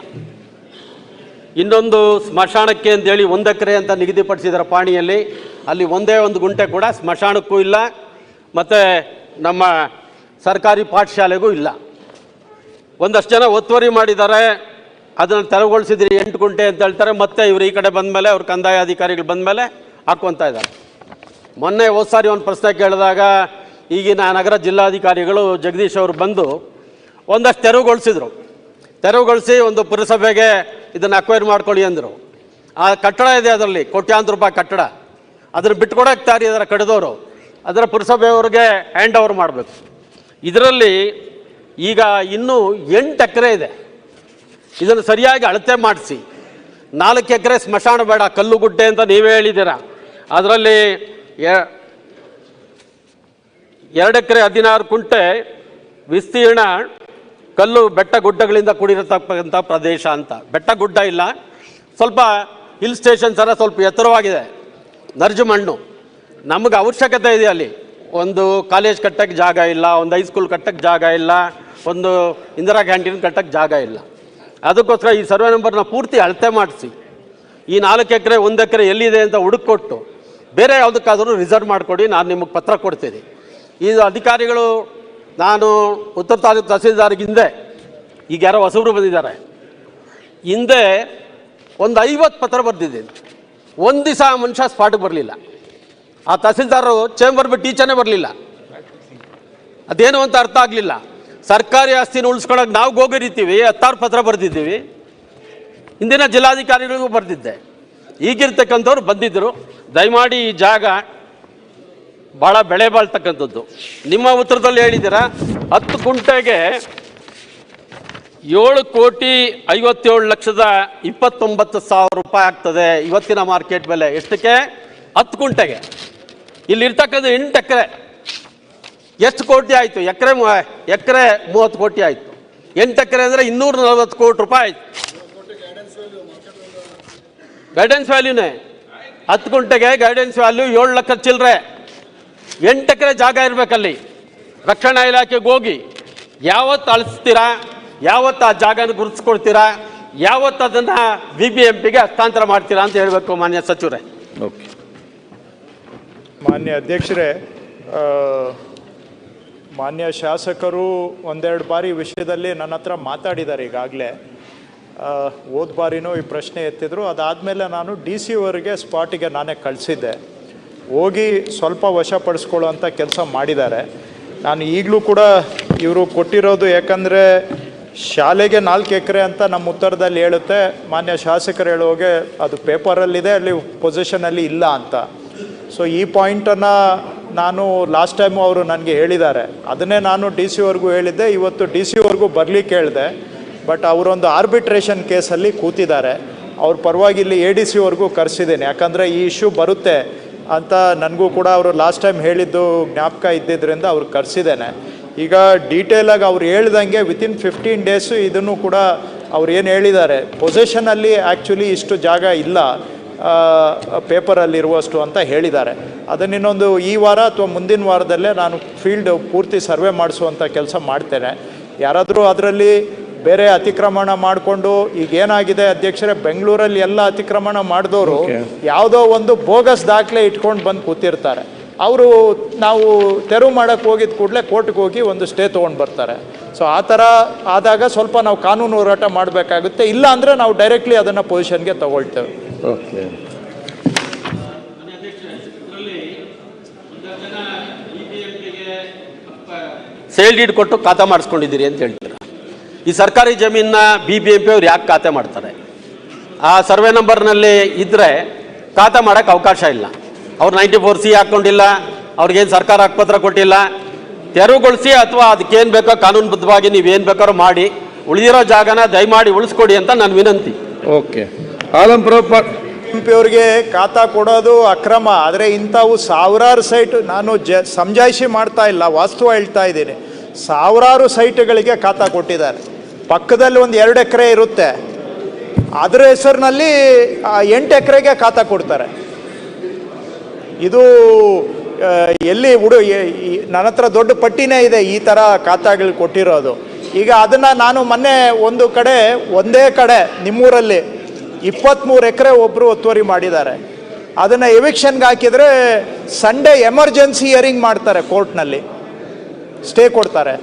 ಇನ್ನೊಂದು ಸ್ಮಶಾನಕ್ಕೆ ಅಂತೇಳಿ ಒಂದು ಎಕರೆ ಅಂತ ನಿಗದಿಪಡಿಸಿದ್ದಾರೆ ಪಾಣಿಯಲ್ಲಿ. ಅಲ್ಲಿ ಒಂದೇ ಒಂದು ಗುಂಟೆ ಕೂಡ ಸ್ಮಶಾನಕ್ಕೂ ಇಲ್ಲ. ಮತ್ತು ನಮ್ಮ ಸರ್ಕಾರಿ ಪಾಠಶಾಲೆಗೂ ಇಲ್ಲ. ಒಂದಷ್ಟು ಜನ ಒತ್ತುವರಿ ಮಾಡಿದ್ದಾರೆ. ಅದನ್ನು ತೆರವುಗೊಳಿಸಿದ್ರಿ ಎಂಟು ಗುಂಟೆ ಅಂತ ಹೇಳ್ತಾರೆ. ಮತ್ತೆ ಇವರು ಈ ಕಡೆ ಬಂದಮೇಲೆ ಅವ್ರ ಕಂದಾಯ ಅಧಿಕಾರಿಗಳು ಬಂದಮೇಲೆ ಹಾಕ್ಕೊತಾ ಇದ್ದಾರೆ. ಮೊನ್ನೆ ಹೋದ ಸಾರಿ ಒಂದು ಪ್ರಶ್ನೆ ಕೇಳಿದಾಗ ಈಗಿನ ನಗರ ಜಿಲ್ಲಾಧಿಕಾರಿಗಳು ಜಗದೀಶ್ ಅವರು ಬಂದು ಒಂದಷ್ಟು ತೆರವುಗೊಳಿಸಿದರು. ತೆರವುಗೊಳಿಸಿ ಒಂದು ಪುರಸಭೆಗೆ ಇದನ್ನು ಅಕ್ವೈರ್ ಮಾಡ್ಕೊಳ್ಳಿ ಅಂದರು. ಆ ಕಟ್ಟಡ ಇದೆ ಅದರಲ್ಲಿ, ಕೋಟ್ಯಾಂತರ ರೂಪಾಯಿ ಕಟ್ಟಡ. ಅದನ್ನು ಬಿಟ್ಕೊಡಕ್ಕೆ ತಾರಿ ಅದರ ಕಡಿದವರು. ಅದರ ಪುರಸಭೆಯವ್ರಿಗೆ ಹ್ಯಾಂಡ್ ಓವರ್ ಮಾಡಬೇಕು. ಇದರಲ್ಲಿ ಈಗ ಇನ್ನೂ ಎಂಟು ಎಕರೆ ಇದೆ. ಇದನ್ನು ಸರಿಯಾಗಿ ಅಳತೆ ಮಾಡಿಸಿ. ನಾಲ್ಕು ಎಕರೆ ಸ್ಮಶಾನ ಬೇಡ, ಕಲ್ಲುಗುಡ್ಡೆ ಅಂತ ನೀವೇ ಹೇಳಿದ್ದೀರಾ. ಅದರಲ್ಲಿ ಎರಡು ಎಕರೆ ಹದಿನಾರು ಕುಂಟೆ ವಿಸ್ತೀರ್ಣ ಕಲ್ಲು ಬೆಟ್ಟ ಗುಡ್ಡಗಳಿಂದ ಕೂಡಿರತಕ್ಕಂಥ ಪ್ರದೇಶ ಅಂತ. ಬೆಟ್ಟ ಗುಡ್ಡ ಇಲ್ಲ. ಸ್ವಲ್ಪ ಹಿಲ್ ಸ್ಟೇಷನ್ ಥರ ಸ್ವಲ್ಪ ಎತ್ತರವಾಗಿದೆ. ನರ್ಜು ಮಣ್ಣು ನಮಗೆ ಅವಶ್ಯಕತೆ ಇದೆ ಅಲ್ಲಿ. ಒಂದು ಕಾಲೇಜ್ ಕಟ್ಟಕ್ಕೆ ಜಾಗ ಇಲ್ಲ, ಒಂದು ಹೈಸ್ಕೂಲ್ ಕಟ್ಟಕ್ಕೆ ಜಾಗ ಇಲ್ಲ, ಒಂದು ಇಂದಿರಾ ಕ್ಯಾಂಟೀನ್ ಕಟ್ಟಕ್ಕೆ ಜಾಗ ಇಲ್ಲ. ಅದಕ್ಕೋಸ್ಕರ ಈ ಸರ್ವೆ ನಂಬರ್ನ ಪೂರ್ತಿ ಅಳತೆ ಮಾಡಿಸಿ. ಈ ನಾಲ್ಕು ಎಕರೆ, ಒಂದು ಎಕರೆ ಎಲ್ಲಿದೆ ಅಂತ ಹುಡುಕೊಟ್ಟು ಬೇರೆ ಯಾವುದಕ್ಕಾದರೂ ರಿಸರ್ವ್ ಮಾಡಿಕೊಡಿ, ನಾನು ನಿಮಗೆ ಪತ್ರ ಕೊಡ್ತೀನಿ. ಈ ಅಧಿಕಾರಿಗಳು, ನಾನು ಉತ್ತರ ತಾಲೂಕು ತಹಸೀಲ್ದಾರ್ಗೆ ಹಿಂದೆ, ಈಗ ಯಾರೋ ಹೊಸಬ್ರು ಬಂದಿದ್ದಾರೆ. ಹಿಂದೆ ಒಂದು ಐವತ್ತು ಪತ್ರ ಬರೆದಿದ್ದೀನಿ ಒಂದು ದಿವಸ ಆ ಮನುಷ್ಯ ಸ್ಪಾಟಿಗೆ ಬರಲಿಲ್ಲ. ಆ ತಹಸೀಲ್ದಾರರು ಚೇಂಬರ್ ಬಿಟ್ಟು ಟೀಚರ್ನೇ ಬರಲಿಲ್ಲ. ಅದೇನು ಅಂತ ಅರ್ಥ ಆಗಲಿಲ್ಲ. ಸರ್ಕಾರಿ ಆಸ್ತಿನ ಉಳಿಸ್ಕೊಳಕ್ಕೆ ನಾವು ಗೋಗರಿತೀವಿ, ಹತ್ತಾರು ಪತ್ರ ಬರೆದಿದ್ದೀವಿ. ಹಿಂದಿನ ಜಿಲ್ಲಾಧಿಕಾರಿಗಳಿಗೂ ಬರೆದಿದ್ದೆ. ಈಗಿರ್ತಕ್ಕಂಥವ್ರು ಬಂದಿದ್ದರು. ದಯಮಾಡಿ ಈ ಜಾಗ ಭಾಳ ಬೆಳೆ ಬಾಳ್ತಕ್ಕಂಥದ್ದು. ನಿಮ್ಮ ಉತ್ತರದಲ್ಲಿ ಹೇಳಿದ್ದೀರಾ, ಹತ್ತು ಕುಂಟೆಗೆ ಏಳು ಕೋಟಿ ಐವತ್ತೇಳು ಲಕ್ಷದ ಇಪ್ಪತ್ತೊಂಬತ್ತು ಸಾವಿರ ರೂಪಾಯಿ ಆಗ್ತದೆ. ಇವತ್ತಿನ ಮಾರ್ಕೆಟ್ ಬೆಲೆ ಎಷ್ಟಕ್ಕೆ? ಹತ್ತು ಕುಂಟೆಗೆ. ಇಲ್ಲಿರ್ತಕ್ಕಂಥ ಎಂಟು ಎಕರೆ. ಎಷ್ಟು ಕೋಟಿ ಆಯಿತು? ಎಕರೆ ಎಕರೆ ಮೂವತ್ತು ಕೋಟಿ ಆಯಿತು. ಎಂಟು ಎಕರೆ ಅಂದರೆ ಇನ್ನೂರ ನಲವತ್ತು ಕೋಟಿ ರೂಪಾಯಿ ಆಯಿತು. ಗೈಡೆನ್ಸ್ ವ್ಯಾಲ್ಯೂನೇ ಹತ್ತು ಗುಂಟೆಗೆ ಗೈಡೆನ್ಸ್ ವ್ಯಾಲ್ಯೂ ಏಳು ಲಕ್ಷ ಚಿಲ್ಲರೆ ಎಂಟು ಎಕರೆ ಜಾಗ ಇರಬೇಕಲ್ಲಿ. ರಕ್ಷಣಾ ಇಲಾಖೆಗೆ ಹೋಗಿ ಯಾವತ್ತು ಅಳಿಸ್ತೀರಾ? ಯಾವತ್ತು ಆ ಜಾಗನ ಗುರುತಿಸ್ಕೊಳ್ತೀರಾ ಯಾವತ್ತು ಅದನ್ನು ಬಿ ಬಿ ಎಂ ಪಿಗೆ ಹಸ್ತಾಂತರ ಮಾಡ್ತೀರಾ ಅಂತ ಹೇಳಬೇಕು ಮಾನ್ಯ ಸಚಿವರೇ. ಓಕೆ. ಮಾನ್ಯ ಅಧ್ಯಕ್ಷರೇ ಆ, ಮಾನ್ಯ ಶಾಸಕರು ಒಂದೆರಡು ಬಾರಿ ವಿಷಯದಲ್ಲಿ ನನ್ನ ಹತ್ರ ಮಾತಾಡಿದ್ದಾರೆ ಈಗಾಗಲೇ. ಹೋದ ಬಾರಿನೂ ಈ ಪ್ರಶ್ನೆ ಎತ್ತಿದ್ರು. ಅದಾದಮೇಲೆ ನಾನು ಡಿ ಸಿ ಅವರಿಗೆ ಸ್ಪಾಟಿಗೆ ನಾನೇ ಕಳಿಸಿದ್ದೆ. ಹೋಗಿ ಸ್ವಲ್ಪ ವಶಪಡಿಸ್ಕೊಳ್ಳೋವಂಥ ಕೆಲಸ ಮಾಡಿದ್ದಾರೆ. ನಾನು ಈಗಲೂ ಕೂಡ ಇವರು ಕೊಟ್ಟಿರೋದು ಯಾಕಂದರೆ ಶಾಲೆಗೆ ನಾಲ್ಕು ಎಕರೆ ಅಂತ ನಮ್ಮ ಉತ್ತರದಲ್ಲಿ ಹೇಳುತ್ತೆ. ಮಾನ್ಯ ಶಾಸಕರು ಹೇಳುವಾಗೆ ಅದು ಪೇಪರಲ್ಲಿದೆ, ಅಲ್ಲಿ ಪೊಸಿಷನಲ್ಲಿ ಇಲ್ಲ ಅಂತ. ಸೊ, ಈ ಪಾಯಿಂಟನ್ನು ನಾನು ಲಾಸ್ಟ್ ಟೈಮು ಅವರು ನನಗೆ ಹೇಳಿದ್ದಾರೆ. ಅದನ್ನೇ ನಾನು ಡಿ ಸಿವರೆಗೂ ಹೇಳಿದ್ದೆ. ಇವತ್ತು ಡಿ ಸಿವರೆಗೂ ಬರಲಿಕ್ಕೆ ಹೇಳಿದೆ. ಬಟ್ ಅವರೊಂದು ಆರ್ಬಿಟ್ರೇಷನ್ ಕೇಸಲ್ಲಿ ಕೂತಿದ್ದಾರೆ. ಅವ್ರ ಪರವಾಗಿ ಇಲ್ಲಿ ಎ ಡಿ ಸಿವರೆಗೂ ಕರೆಸಿದ್ದೀನಿ. ಯಾಕಂದರೆ ಈ ಇಶ್ಯೂ ಬರುತ್ತೆ ಅಂತ ನನಗೂ ಕೂಡ ಅವರು ಲಾಸ್ಟ್ ಟೈಮ್ ಹೇಳಿದ್ದು ಜ್ಞಾಪಕ ಇದ್ದಿದ್ದರಿಂದ ಅವ್ರು ಕರೆಸಿದ್ದೇನೆ. ಈಗ ಡೀಟೇಲಾಗಿ ಅವ್ರು ಹೇಳ್ದಂಗೆ ವಿತಿನ್ ಫಿಫ್ಟೀನ್ ಡೇಸು ಇದನ್ನು ಕೂಡ ಅವ್ರು ಏನು ಹೇಳಿದ್ದಾರೆ ಪೊಸಿಷನಲ್ಲಿ ಆ್ಯಕ್ಚುಲಿ ಇಷ್ಟು ಜಾಗ ಇಲ್ಲ ಪೇಪರಲ್ಲಿರುವಷ್ಟು ಅಂತ ಹೇಳಿದ್ದಾರೆ. ಅದನ್ನ ಇನ್ನೊಂದು ಈ ವಾರ ಅಥವಾ ಮುಂದಿನ ವಾರದಲ್ಲೇ ನಾನು ಫೀಲ್ಡ್ ಪೂರ್ತಿ ಸರ್ವೆ ಮಾಡಿಸುವಂಥ ಕೆಲಸ ಮಾಡ್ತೇನೆ. ಯಾರಾದರೂ ಅದರಲ್ಲಿ ಬೇರೆ ಅತಿಕ್ರಮಣ ಮಾಡಿಕೊಂಡು ಈಗ ಏನಾಗಿದೆ ಅಧ್ಯಕ್ಷರೇ ಬೆಂಗಳೂರಲ್ಲಿ ಎಲ್ಲ ಅತಿಕ್ರಮಣ ಮಾಡಿದವರು ಯಾವುದೋ ಒಂದು ಬೋಗಸ್ ದಾಖಲೆ ಇಟ್ಕೊಂಡು ಬಂದು ಕೂತಿರ್ತಾರೆ. ಅವರು ನಾವು ತೆರವು ಮಾಡೋಕ್ಕೆ ಹೋಗಿದ ಕೂಡಲೇ ಕೋರ್ಟ್ಗೆ ಹೋಗಿ ಒಂದು ಸ್ಟೇ ತೊಗೊಂಡು ಬರ್ತಾರೆ. ಸೊ ಆ ಥರ ಆದಾಗ ಸ್ವಲ್ಪ ನಾವು ಕಾನೂನು ಹೋರಾಟ ಮಾಡಬೇಕಾಗುತ್ತೆ. ಇಲ್ಲ ಅಂದರೆ ನಾವು ಡೈರೆಕ್ಟ್ಲಿ ಅದನ್ನು ಪೊಸಿಷನ್ಗೆ ತಗೊಳ್ತೇವೆ. ಓಕೆ ಸೇಲ್ ಡೀಡ್ ಕೊಟ್ಟು ಖಾತಾ ಮಾಡಿಸ್ಕೊಂಡಿದ್ದೀರಿ ಅಂತ ಹೇಳ್ತೀರಾ. ಈ ಸರ್ಕಾರಿ ಜಮೀನನ್ನ ಬಿ ಬಿ ಎಂ ಪಿ ಅವ್ರು ಯಾಕೆ ಖಾತೆ ಮಾಡ್ತಾರೆ? ಆ ಸರ್ವೆ ನಂಬರ್ನಲ್ಲಿ ಇದ್ದರೆ ಖಾತೆ ಮಾಡೋಕ್ಕೆ ಅವಕಾಶ ಇಲ್ಲ. ಅವ್ರು ನೈಂಟಿ ಫೋರ್ ಸಿ ಹಾಕ್ಕೊಂಡಿಲ್ಲ ಅವ್ರಿಗೇನು ಸರ್ಕಾರ ಹಕ್ಕುಪತ್ರ ಕೊಟ್ಟಿಲ್ಲ. ತೆರವುಗೊಳಿಸಿ ಅಥವಾ ಅದಕ್ಕೇನು ಬೇಕೋ ಕಾನೂನುಬದ್ಧವಾಗಿ ನೀವೇನು ಬೇಕಾದ್ರೂ ಮಾಡಿ ಉಳಿದಿರೋ ಜಾಗನ ದಯಮಾಡಿ ಉಳಿಸ್ಕೊಡಿ ಅಂತ ನನ್ನ ವಿನಂತಿ. Okay. Alam Prabhu M P ಅವ್ರಿಗೆ ಖಾತಾ ಕೊಡೋದು ಅಕ್ರಮ ಆದರೆ ಇಂಥವು ಸಾವಿರಾರು ಸೈಟ್ ನಾನು ಜ ಸಮಜಾಯಿಷಿ ಮಾಡ್ತಾ ಇಲ್ಲ ವಾಸ್ತವ ಹೇಳ್ತಾ ಇದ್ದೀನಿ. ಸಾವಿರಾರು ಸೈಟ್ಗಳಿಗೆ ಖಾತಾ ಕೊಟ್ಟಿದ್ದಾರೆ. ಪಕ್ಕದಲ್ಲಿ ಒಂದು ಎರಡು ಎಕರೆ ಇರುತ್ತೆ. ಅದರ ಹೆಸರಿನಲ್ಲಿ ಎಂಟು ಎಕರೆಗೆ ಖಾತಾ ಕೊಡ್ತಾರೆ. ಇದು ಎಲ್ಲಿ ಉಡು ನನ್ನ ಹತ್ರ ದೊಡ್ಡ ಪಟ್ಟಿನೇ ಇದೆ ಈ ಥರ ಖಾತಾಗಳು ಕೊಟ್ಟಿರೋದು. ಈಗ ಅದನ್ನು ನಾನು ಮೊನ್ನೆ ಒಂದು ಕಡೆ, ಒಂದೇ ಕಡೆ, ನಿಮ್ಮೂರಲ್ಲಿ ಇಪ್ಪತ್ತ್ಮೂರು ಎಕರೆ ಒಬ್ಬರು ಒತ್ತುವರಿ ಮಾಡಿದ್ದಾರೆ. ಅದನ್ನು ಎವಿಕ್ಷನ್ಗೆ ಹಾಕಿದರೆ ಸಂಡೇ ಎಮರ್ಜೆನ್ಸಿ ಹಿಯರಿಂಗ್ ಮಾಡ್ತಾರೆ ಕೋರ್ಟ್ನಲ್ಲಿ. ಸ್ಟೇ ಕೊಡ್ತಾರೆ.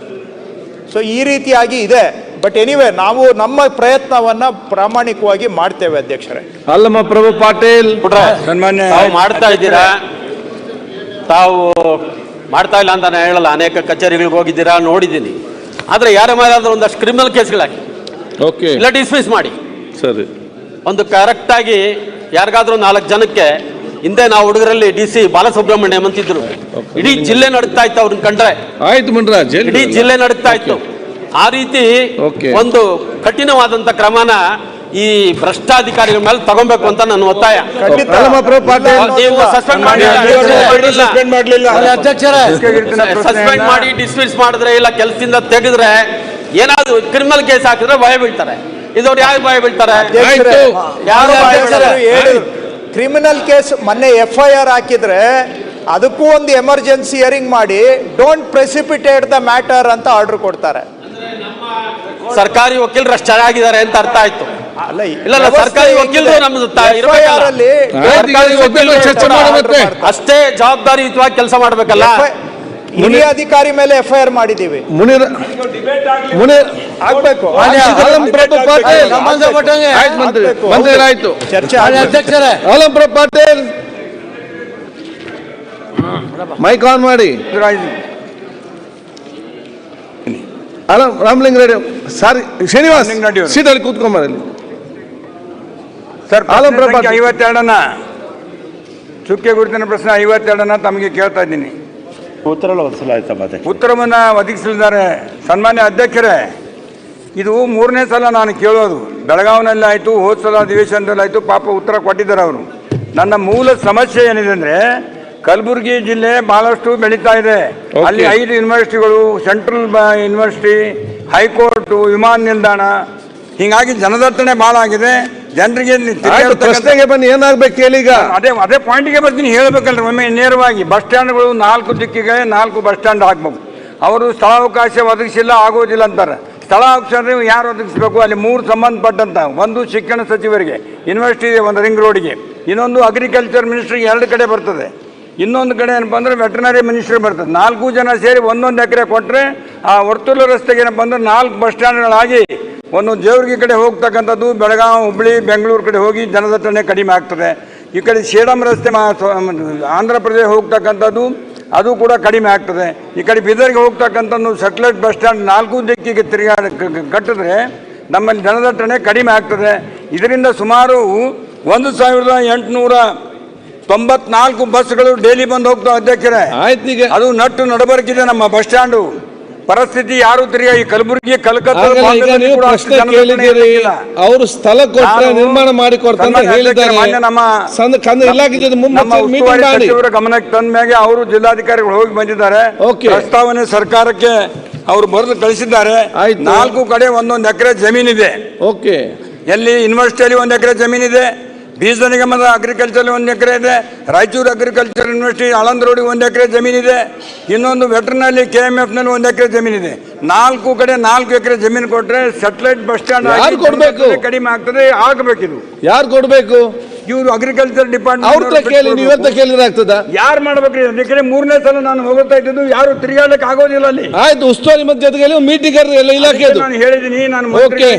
ಸೊ ಈ ರೀತಿಯಾಗಿ ಇದೆ. ಬಟ್ ಎನಿವೆ ನಾವು ನಮ್ಮ ಪ್ರಯತ್ನವನ್ನ ಪ್ರಾಮಾಣಿಕವಾಗಿ ಮಾಡ್ತೇವೆ ಅಧ್ಯಕ್ಷರೇ. ಅಲ್ಲಮ್ಮ ಪ್ರಭು ಪಾಟೀಲ್. ಸನ್ಮಾನ್ಯ ಮಾಡ್ತಾ ಇದ್ದೀರಾ? ತಾವು ಮಾಡ್ತಾ ಇಲ್ಲ ಅಂತ ನಾನು ಹೇಳಲ್ಲ ಅನೇಕ ಕಚೇರಿಗಳಿಗೆ ಹೋಗಿದ್ದೀರಾ ನೋಡಿದ್ದೀನಿ. ಆದರೆ ಯಾರ ಮೇಲಾದ್ರೂ ಒಂದಷ್ಟು ಕ್ರಿಮಿನಲ್ ಕೇಸ್ಗಳಾಕಿ ಓಕೆ ಇಲ್ಲ ಡಿಸ್ಮಿಸ್ ಮಾಡಿ. ಸರಿ. ಒಂದು ಕರೆಕ್ಟಾಗಿ ಯಾರಿಗಾದ್ರೂ ನಾಲ್ಕು ಜನಕ್ಕೆ ಹಿಂದೆ ನಾವು ಹುಡುಗರಲ್ಲಿ ಡಿ ಸಿ ಬಾಲಸುಬ್ರಹ್ಮಣ್ಯಂ ಅಂತಿದ್ರು. ಇಡೀ ಜಿಲ್ಲೆ ನಡ್ತಾ ಇತ್ತು ಅವ್ರನ್ನ ಕಂಡ್ರೆ. ಆಯ್ತು ಇಡೀ ಜಿಲ್ಲೆ ನಡುಗ್ತಾ ಇತ್ತು. ಆ ರೀತಿ ಒಂದು ಕಠಿಣವಾದಂತ ಕ್ರಮನ ಈ ಭ್ರಷ್ಟಾಧಿಕಾರಿಗಳ ಮೇಲೆ ತಗೊಬೇಕು ಅಂತ ನನ್ನ ಒತ್ತಾಯ. ಸಸ್ಪೆಂಡ್ ಮಾಡಿ ಡಿಸ್ಮಿಸ್ ಮಾಡಿದ್ರೆ ಇಲ್ಲ ಕೆಲಸದಿಂದ ತೆಗೆದ್ರೆ ಏನಾದ್ರು ಕ್ರಿಮಿನಲ್ ಕೇಸ್ ಹಾಕಿದ್ರೆ ಭಯ ಬೀಳ್ತಾರೆ. ಇದವ್ರು ಯಾರು ಭಯ ಬೀಳ್ತಾರೆ? ಯಾರು ಭಯ ಬೀಳಲ್ಲ. ಕ್ರಿಮಿನಲ್ ಕೇಸ್ ಮೊನ್ನೆ ಎಫ್ ಐ ಆರ್ ಹಾಕಿದ್ರೆ ಅದಕ್ಕೂ ಒಂದು ಎಮರ್ಜೆನ್ಸಿ ಹಿಯರಿಂಗ್ ಮಾಡಿ ಡೋಂಟ್ ಪ್ರೆಸಿಪಿಟೇಟ್ ದ ಮ್ಯಾಟರ್ ಅಂತ ಆರ್ಡರ್ ಕೊಡ್ತಾರೆ. ಸರ್ಕಾರಿ ವಕೀಲರು ಅಷ್ಟು ಚೆನ್ನಾಗಿದ್ದಾರೆ ಅಂತ ಅರ್ಥ ಆಯ್ತು. ಇಲ್ಲ, ಇಲ್ಲ, ಸರ್ಕಾರಿ ವಕೀಲರು ನಮ್ದು ವಕೀಲರು ಚರ್ಚೆ ಅಷ್ಟೇ ಜವಾಬ್ದಾರಿಯುತವಾಗಿ ಕೆಲಸ ಮಾಡ್ಬೇಕಲ್ಲ? ಹಿರಿಯ ಅಧಿಕಾರಿ ಮೇಲೆ ಎಫ್ ಐ ಆರ್ ಮಾಡಿದೀವಿ ಮುನಿರ್ ಮುನಿರ್ ಆಗ್ಬೇಕು. ಪಾಟೀಲ್. ಆಯ್ತು ಚರ್ಚೆ ಅಧ್ಯಕ್ಷರೇ. ಆಲಂ ಪ್ರಭು ಪಾಟೀಲ್ ಮೈಕ್ ಆನ್ ಮಾಡಿ. ಆಲಂ ರಾಮಲಿಂಗ ರೆಡ್ಡಿ ಸಾರಿ ಶ್ರೀನಿವಾಸ್. ಸೀಟಲ್ಲಿ ಕೂತ್ಕೊಂಬರಲ್ಲಿ ಸರ್ ಆಲಂ ಪ್ರಶ್ನೆ ಪ್ರಭಾ- ಸಂಖ್ಯೆ ಐವತ್ತೆರಡನ್ನ. ಚುಕ್ಕೆ ಗುರುತಿನ ಪ್ರಶ್ನೆ ಐವತ್ತೆರಡನ್ನ ತಮಗೆ ಕೇಳ್ತಾ ಇದ್ದೀನಿ. ಉತ್ತರ ಉತ್ತರವನ್ನು ಒದಗಿಸಲಿದ್ದಾರೆ ಸನ್ಮಾನ್ಯ ಅಧ್ಯಕ್ಷರೇ ಇದು ಮೂರನೇ ಸಲ ನಾನು ಕೇಳೋದು. ಬೆಳಗಾವಿನಲ್ಲಿ ಆಯಿತು ಹೋದ ಸಲ ಅಧಿವೇಶನದಲ್ಲಿ ಆಯಿತು ಪಾಪ ಉತ್ತರ ಕೊಟ್ಟಿದ್ದಾರೆ ಅವರು. ನನ್ನ ಮೂಲ ಸಮಸ್ಯೆ ಏನಿದೆ ಅಂದರೆ ಕಲಬುರಗಿ ಜಿಲ್ಲೆ ಬಹಳಷ್ಟು ಬೆಳೀತಾ ಇದೆ. ಅಲ್ಲಿ ಐದು ಯೂನಿವರ್ಸಿಟಿಗಳು ಸೆಂಟ್ರಲ್ ಯೂನಿವರ್ಸಿಟಿ ಹೈಕೋರ್ಟ್ ವಿಮಾನ ನಿಲ್ದಾಣ. ಹೀಗಾಗಿ ಜನದಟ್ಟಣೆ ಬಹಳ ಆಗಿದೆ. ಜನರಿಗೆ ಪ್ರಶ್ನೆಗೆ ಬನ್ನಿ ಏನಾಗ್ಬೇಕು ಕೇಳೀಗ ಅದೇ ಅದೇ ಪಾಯಿಂಟ್ಗೆ ಬರ್ತೀನಿ ಹೇಳಬೇಕಲ್ರಿ ಒಮ್ಮೆ ನೇರವಾಗಿ. ಬಸ್ ಸ್ಟ್ಯಾಂಡ್ಗಳು ನಾಲ್ಕು ದಿಕ್ಕಿಗೆ ನಾಲ್ಕು ಬಸ್ ಸ್ಟ್ಯಾಂಡ್ ಹಾಕ್ಬೇಕು. ಅವರು ಸ್ಥಳಾವಕಾಶ ಒದಗಿಸಿಲ್ಲ ಆಗೋದಿಲ್ಲ ಅಂತಾರೆ. ಸ್ಥಳಾವಕಾಶ ಯಾರು ಒದಗಿಸ್ಬೇಕು? ಅಲ್ಲಿ ಮೂರು ಸಂಬಂಧಪಟ್ಟಂತ ಒಂದು ಶಿಕ್ಷಣ ಸಚಿವರಿಗೆ ಯೂನಿವರ್ಸಿಟಿ ಇದೆ ಒಂದು ರಿಂಗ್ ರೋಡಿಗೆ ಇನ್ನೊಂದು ಅಗ್ರಿಕಲ್ಚರ್ ಮಿನಿಸ್ಟ್ರಿಗೆ ಎರಡು ಕಡೆ ಬರ್ತದೆ. ಇನ್ನೊಂದು ಕಡೆ ಏನಪ್ಪ ಅಂದರೆ ವೆಟರ್ನರಿ ಮಿನಿಸ್ಟ್ರಿ ಬರ್ತದೆ. ನಾಲ್ಕು ಜನ ಸೇರಿ ಒಂದೊಂದು ಎಕರೆ ಕೊಟ್ಟರೆ ಆ ವರ್ತುಲ ರಸ್ತೆಗೆ ಏನಪ್ಪ ಅಂದರೆ ನಾಲ್ಕು ಬಸ್ ಸ್ಟ್ಯಾಂಡ್ಗಳಾಗಿ ಒಂದು ಜೇವರ್ಗಿ ಕಡೆ ಹೋಗ್ತಕ್ಕಂಥದ್ದು ಬೆಳಗಾವಿ ಹುಬ್ಳಿ, ಬೆಂಗಳೂರು ಕಡೆ ಹೋಗಿ ಜನದಟ್ಟಣೆ ಕಡಿಮೆ ಆಗ್ತದೆ. ಈ ಕಡೆ ಸೇಡಂ ರಸ್ತೆ ಮಾ ಆಂಧ್ರ ಪ್ರದೇಶ ಹೋಗ್ತಕ್ಕಂಥದ್ದು ಅದು ಕೂಡ ಕಡಿಮೆ ಆಗ್ತದೆ. ಈ ಕಡೆ ಬೀದರ್ಗೆ ಹೋಗ್ತಕ್ಕಂಥದ್ದು ಸೆಟ್ಲೈಟ್ ಬಸ್ ಸ್ಟ್ಯಾಂಡ್ ನಾಲ್ಕು ದಿಕ್ಕಿಗೆ ತಿರುಗಾಡ ಕಟ್ಟಿದ್ರೆ ನಮ್ಮಲ್ಲಿ ಜನದಟ್ಟಣೆ ಕಡಿಮೆ ಆಗ್ತದೆ. ಇದರಿಂದ ಸುಮಾರು ಒಂದು ಸಾವಿರದ ಎಂಟುನೂರ ತೊಂಬತ್ನಾಲ್ಕು ಬಸ್ಗಳು ಡೈಲಿ ಬಂದು ಹೋಗ್ತಾವೆ ಅಧ್ಯಕ್ಷರೇ. ಆಯ್ತು ಈಗ ಅದು ನಟ್ಟು ನಡಬರ್ಕಿದೆ ನಮ್ಮ ಬಸ್ ಸ್ಟ್ಯಾಂಡು. ಪರಿಸ್ಥಿತಿ ಯಾರು ತಿರುಗಿ ಈ ಕಲಬುರಗಿ ಕಲ್ಕತ್ತಾ ಆಗಲ್ಲ, ಈಗ ಭಾಗದಲ್ಲಿ ನೀವು ಕೂಡ ಅಷ್ಟು ಪ್ರಶ್ನೆ ಜನದಟ್ಟಣೆ ಕೇಳಿದ್ದೀರಿ. ಇರ್ಲಿಕ್ಕಿಲ್ಲ. ಅವರು ಸ್ಥಳ ಕೊಟ್ಟರೆ ನಾನು ನಿರ್ಮಾಣ ಮಾಡಿ ಅಂತ ಸನ್ಮಾನ್ಯ ಹೇಳಿದ್ದಾರೆ. ಮಾನ್ಯ ನಮ್ಮ ಸಂದ ಕಂದ ಇಲಾಖೆ ನಮ್ಮ ಉಸ್ತುವಾರಿ ಮೀಟಿಂಗ್ ಮಾಡಿ. ಸಚಿವರ ಗಮನಕ್ಕೆ ತಂದ ಮ್ಯಾಗೆ ಅವರು ಜಿಲ್ಲಾಧಿಕಾರಿಗಳು ಹೋಗಿ ಬಂದಿದ್ದಾರೆ. Okay. ಪ್ರಸ್ತಾವನೆ ಸರ್ಕಾರಕ್ಕೆ ಅವರು ಬರೆದು ಕಳಿಸಿದ್ದಾರೆ. ಆಯ್ತು. ನಾಲ್ಕು ಕಡೆ ಒಂದೊಂದು ಎಕರೆ ಜಮೀನಿದೆ. ಓಕೆ. ಎಲ್ಲಿ ಯೂನಿವರ್ಸಿಟಿಯಲ್ಲಿ ಒಂದು ಎಕರೆ ಜಮೀನಿದೆ. ಬೀಜ ನಿಗಮದ ಅಗ್ರಿಕಲ್ಚರ್ ಒಂದು ಎಕರೆ ಇದೆ. ರಾಯಚೂರು ಅಗ್ರಿಕಲ್ಚರ್ ಯೂನಿವರ್ಸಿಟಿ ಆಳಂದ್ ರೋಡಿಗೆ ಒಂದು ಎಕರೆ ಜಮೀನಿದೆ ಇನ್ನೊಂದು ವೆಟ್ರನಲ್ಲಿ ಕೆ ಎಂ ಎಫ್ನಲ್ಲಿ ಒಂದು ಎಕರೆ ಜಮೀನಿದೆ ನಾಲ್ಕು ಕಡೆ ನಾಲ್ಕು ಎಕರೆ ಜಮೀನು ಕೊಟ್ಟರೆ ಸೆಟಲೈಟ್ ಬಸ್ ಸ್ಟ್ಯಾಂಡ್? ಕಡಿಮೆ ಆಗ್ತದೆ ಆಗಬೇಕಿದು. ಯಾರು ಕೊಡ್ಬೇಕು? ಇವರು ಅಗ್ರಿಕಲ್ಚರ್ ಅವ್ರ ಹತ್ರ ಕೇಳಿ ಕೇಳಿದ್ರೆ ಆಗ್ತದ? ಯಾರು ಮಾಡ್ಬೇಕ್ರಿ? ಅದಕ್ಕೆ ಮೂರನೇ ಸಲ ನಾನು ಹೋಗ್ತಾ ಇದ್ದು ಯಾರು ತಿರುಗಾಡಕ್ಕೆ ಆಗೋದಿಲ್ಲ ಅಲ್ಲಿ. ಆಯ್ತು ಉಸ್ತುವಾರಿ ಮತ್ತೆ ಜೊತೆಗೆ ಮೀಟಿಂಗ್ ಎಲ್ಲ ಇಲಾಖೆದು ನಾನು ಹೇಳಿದ್ದೀನಿ ನಾನು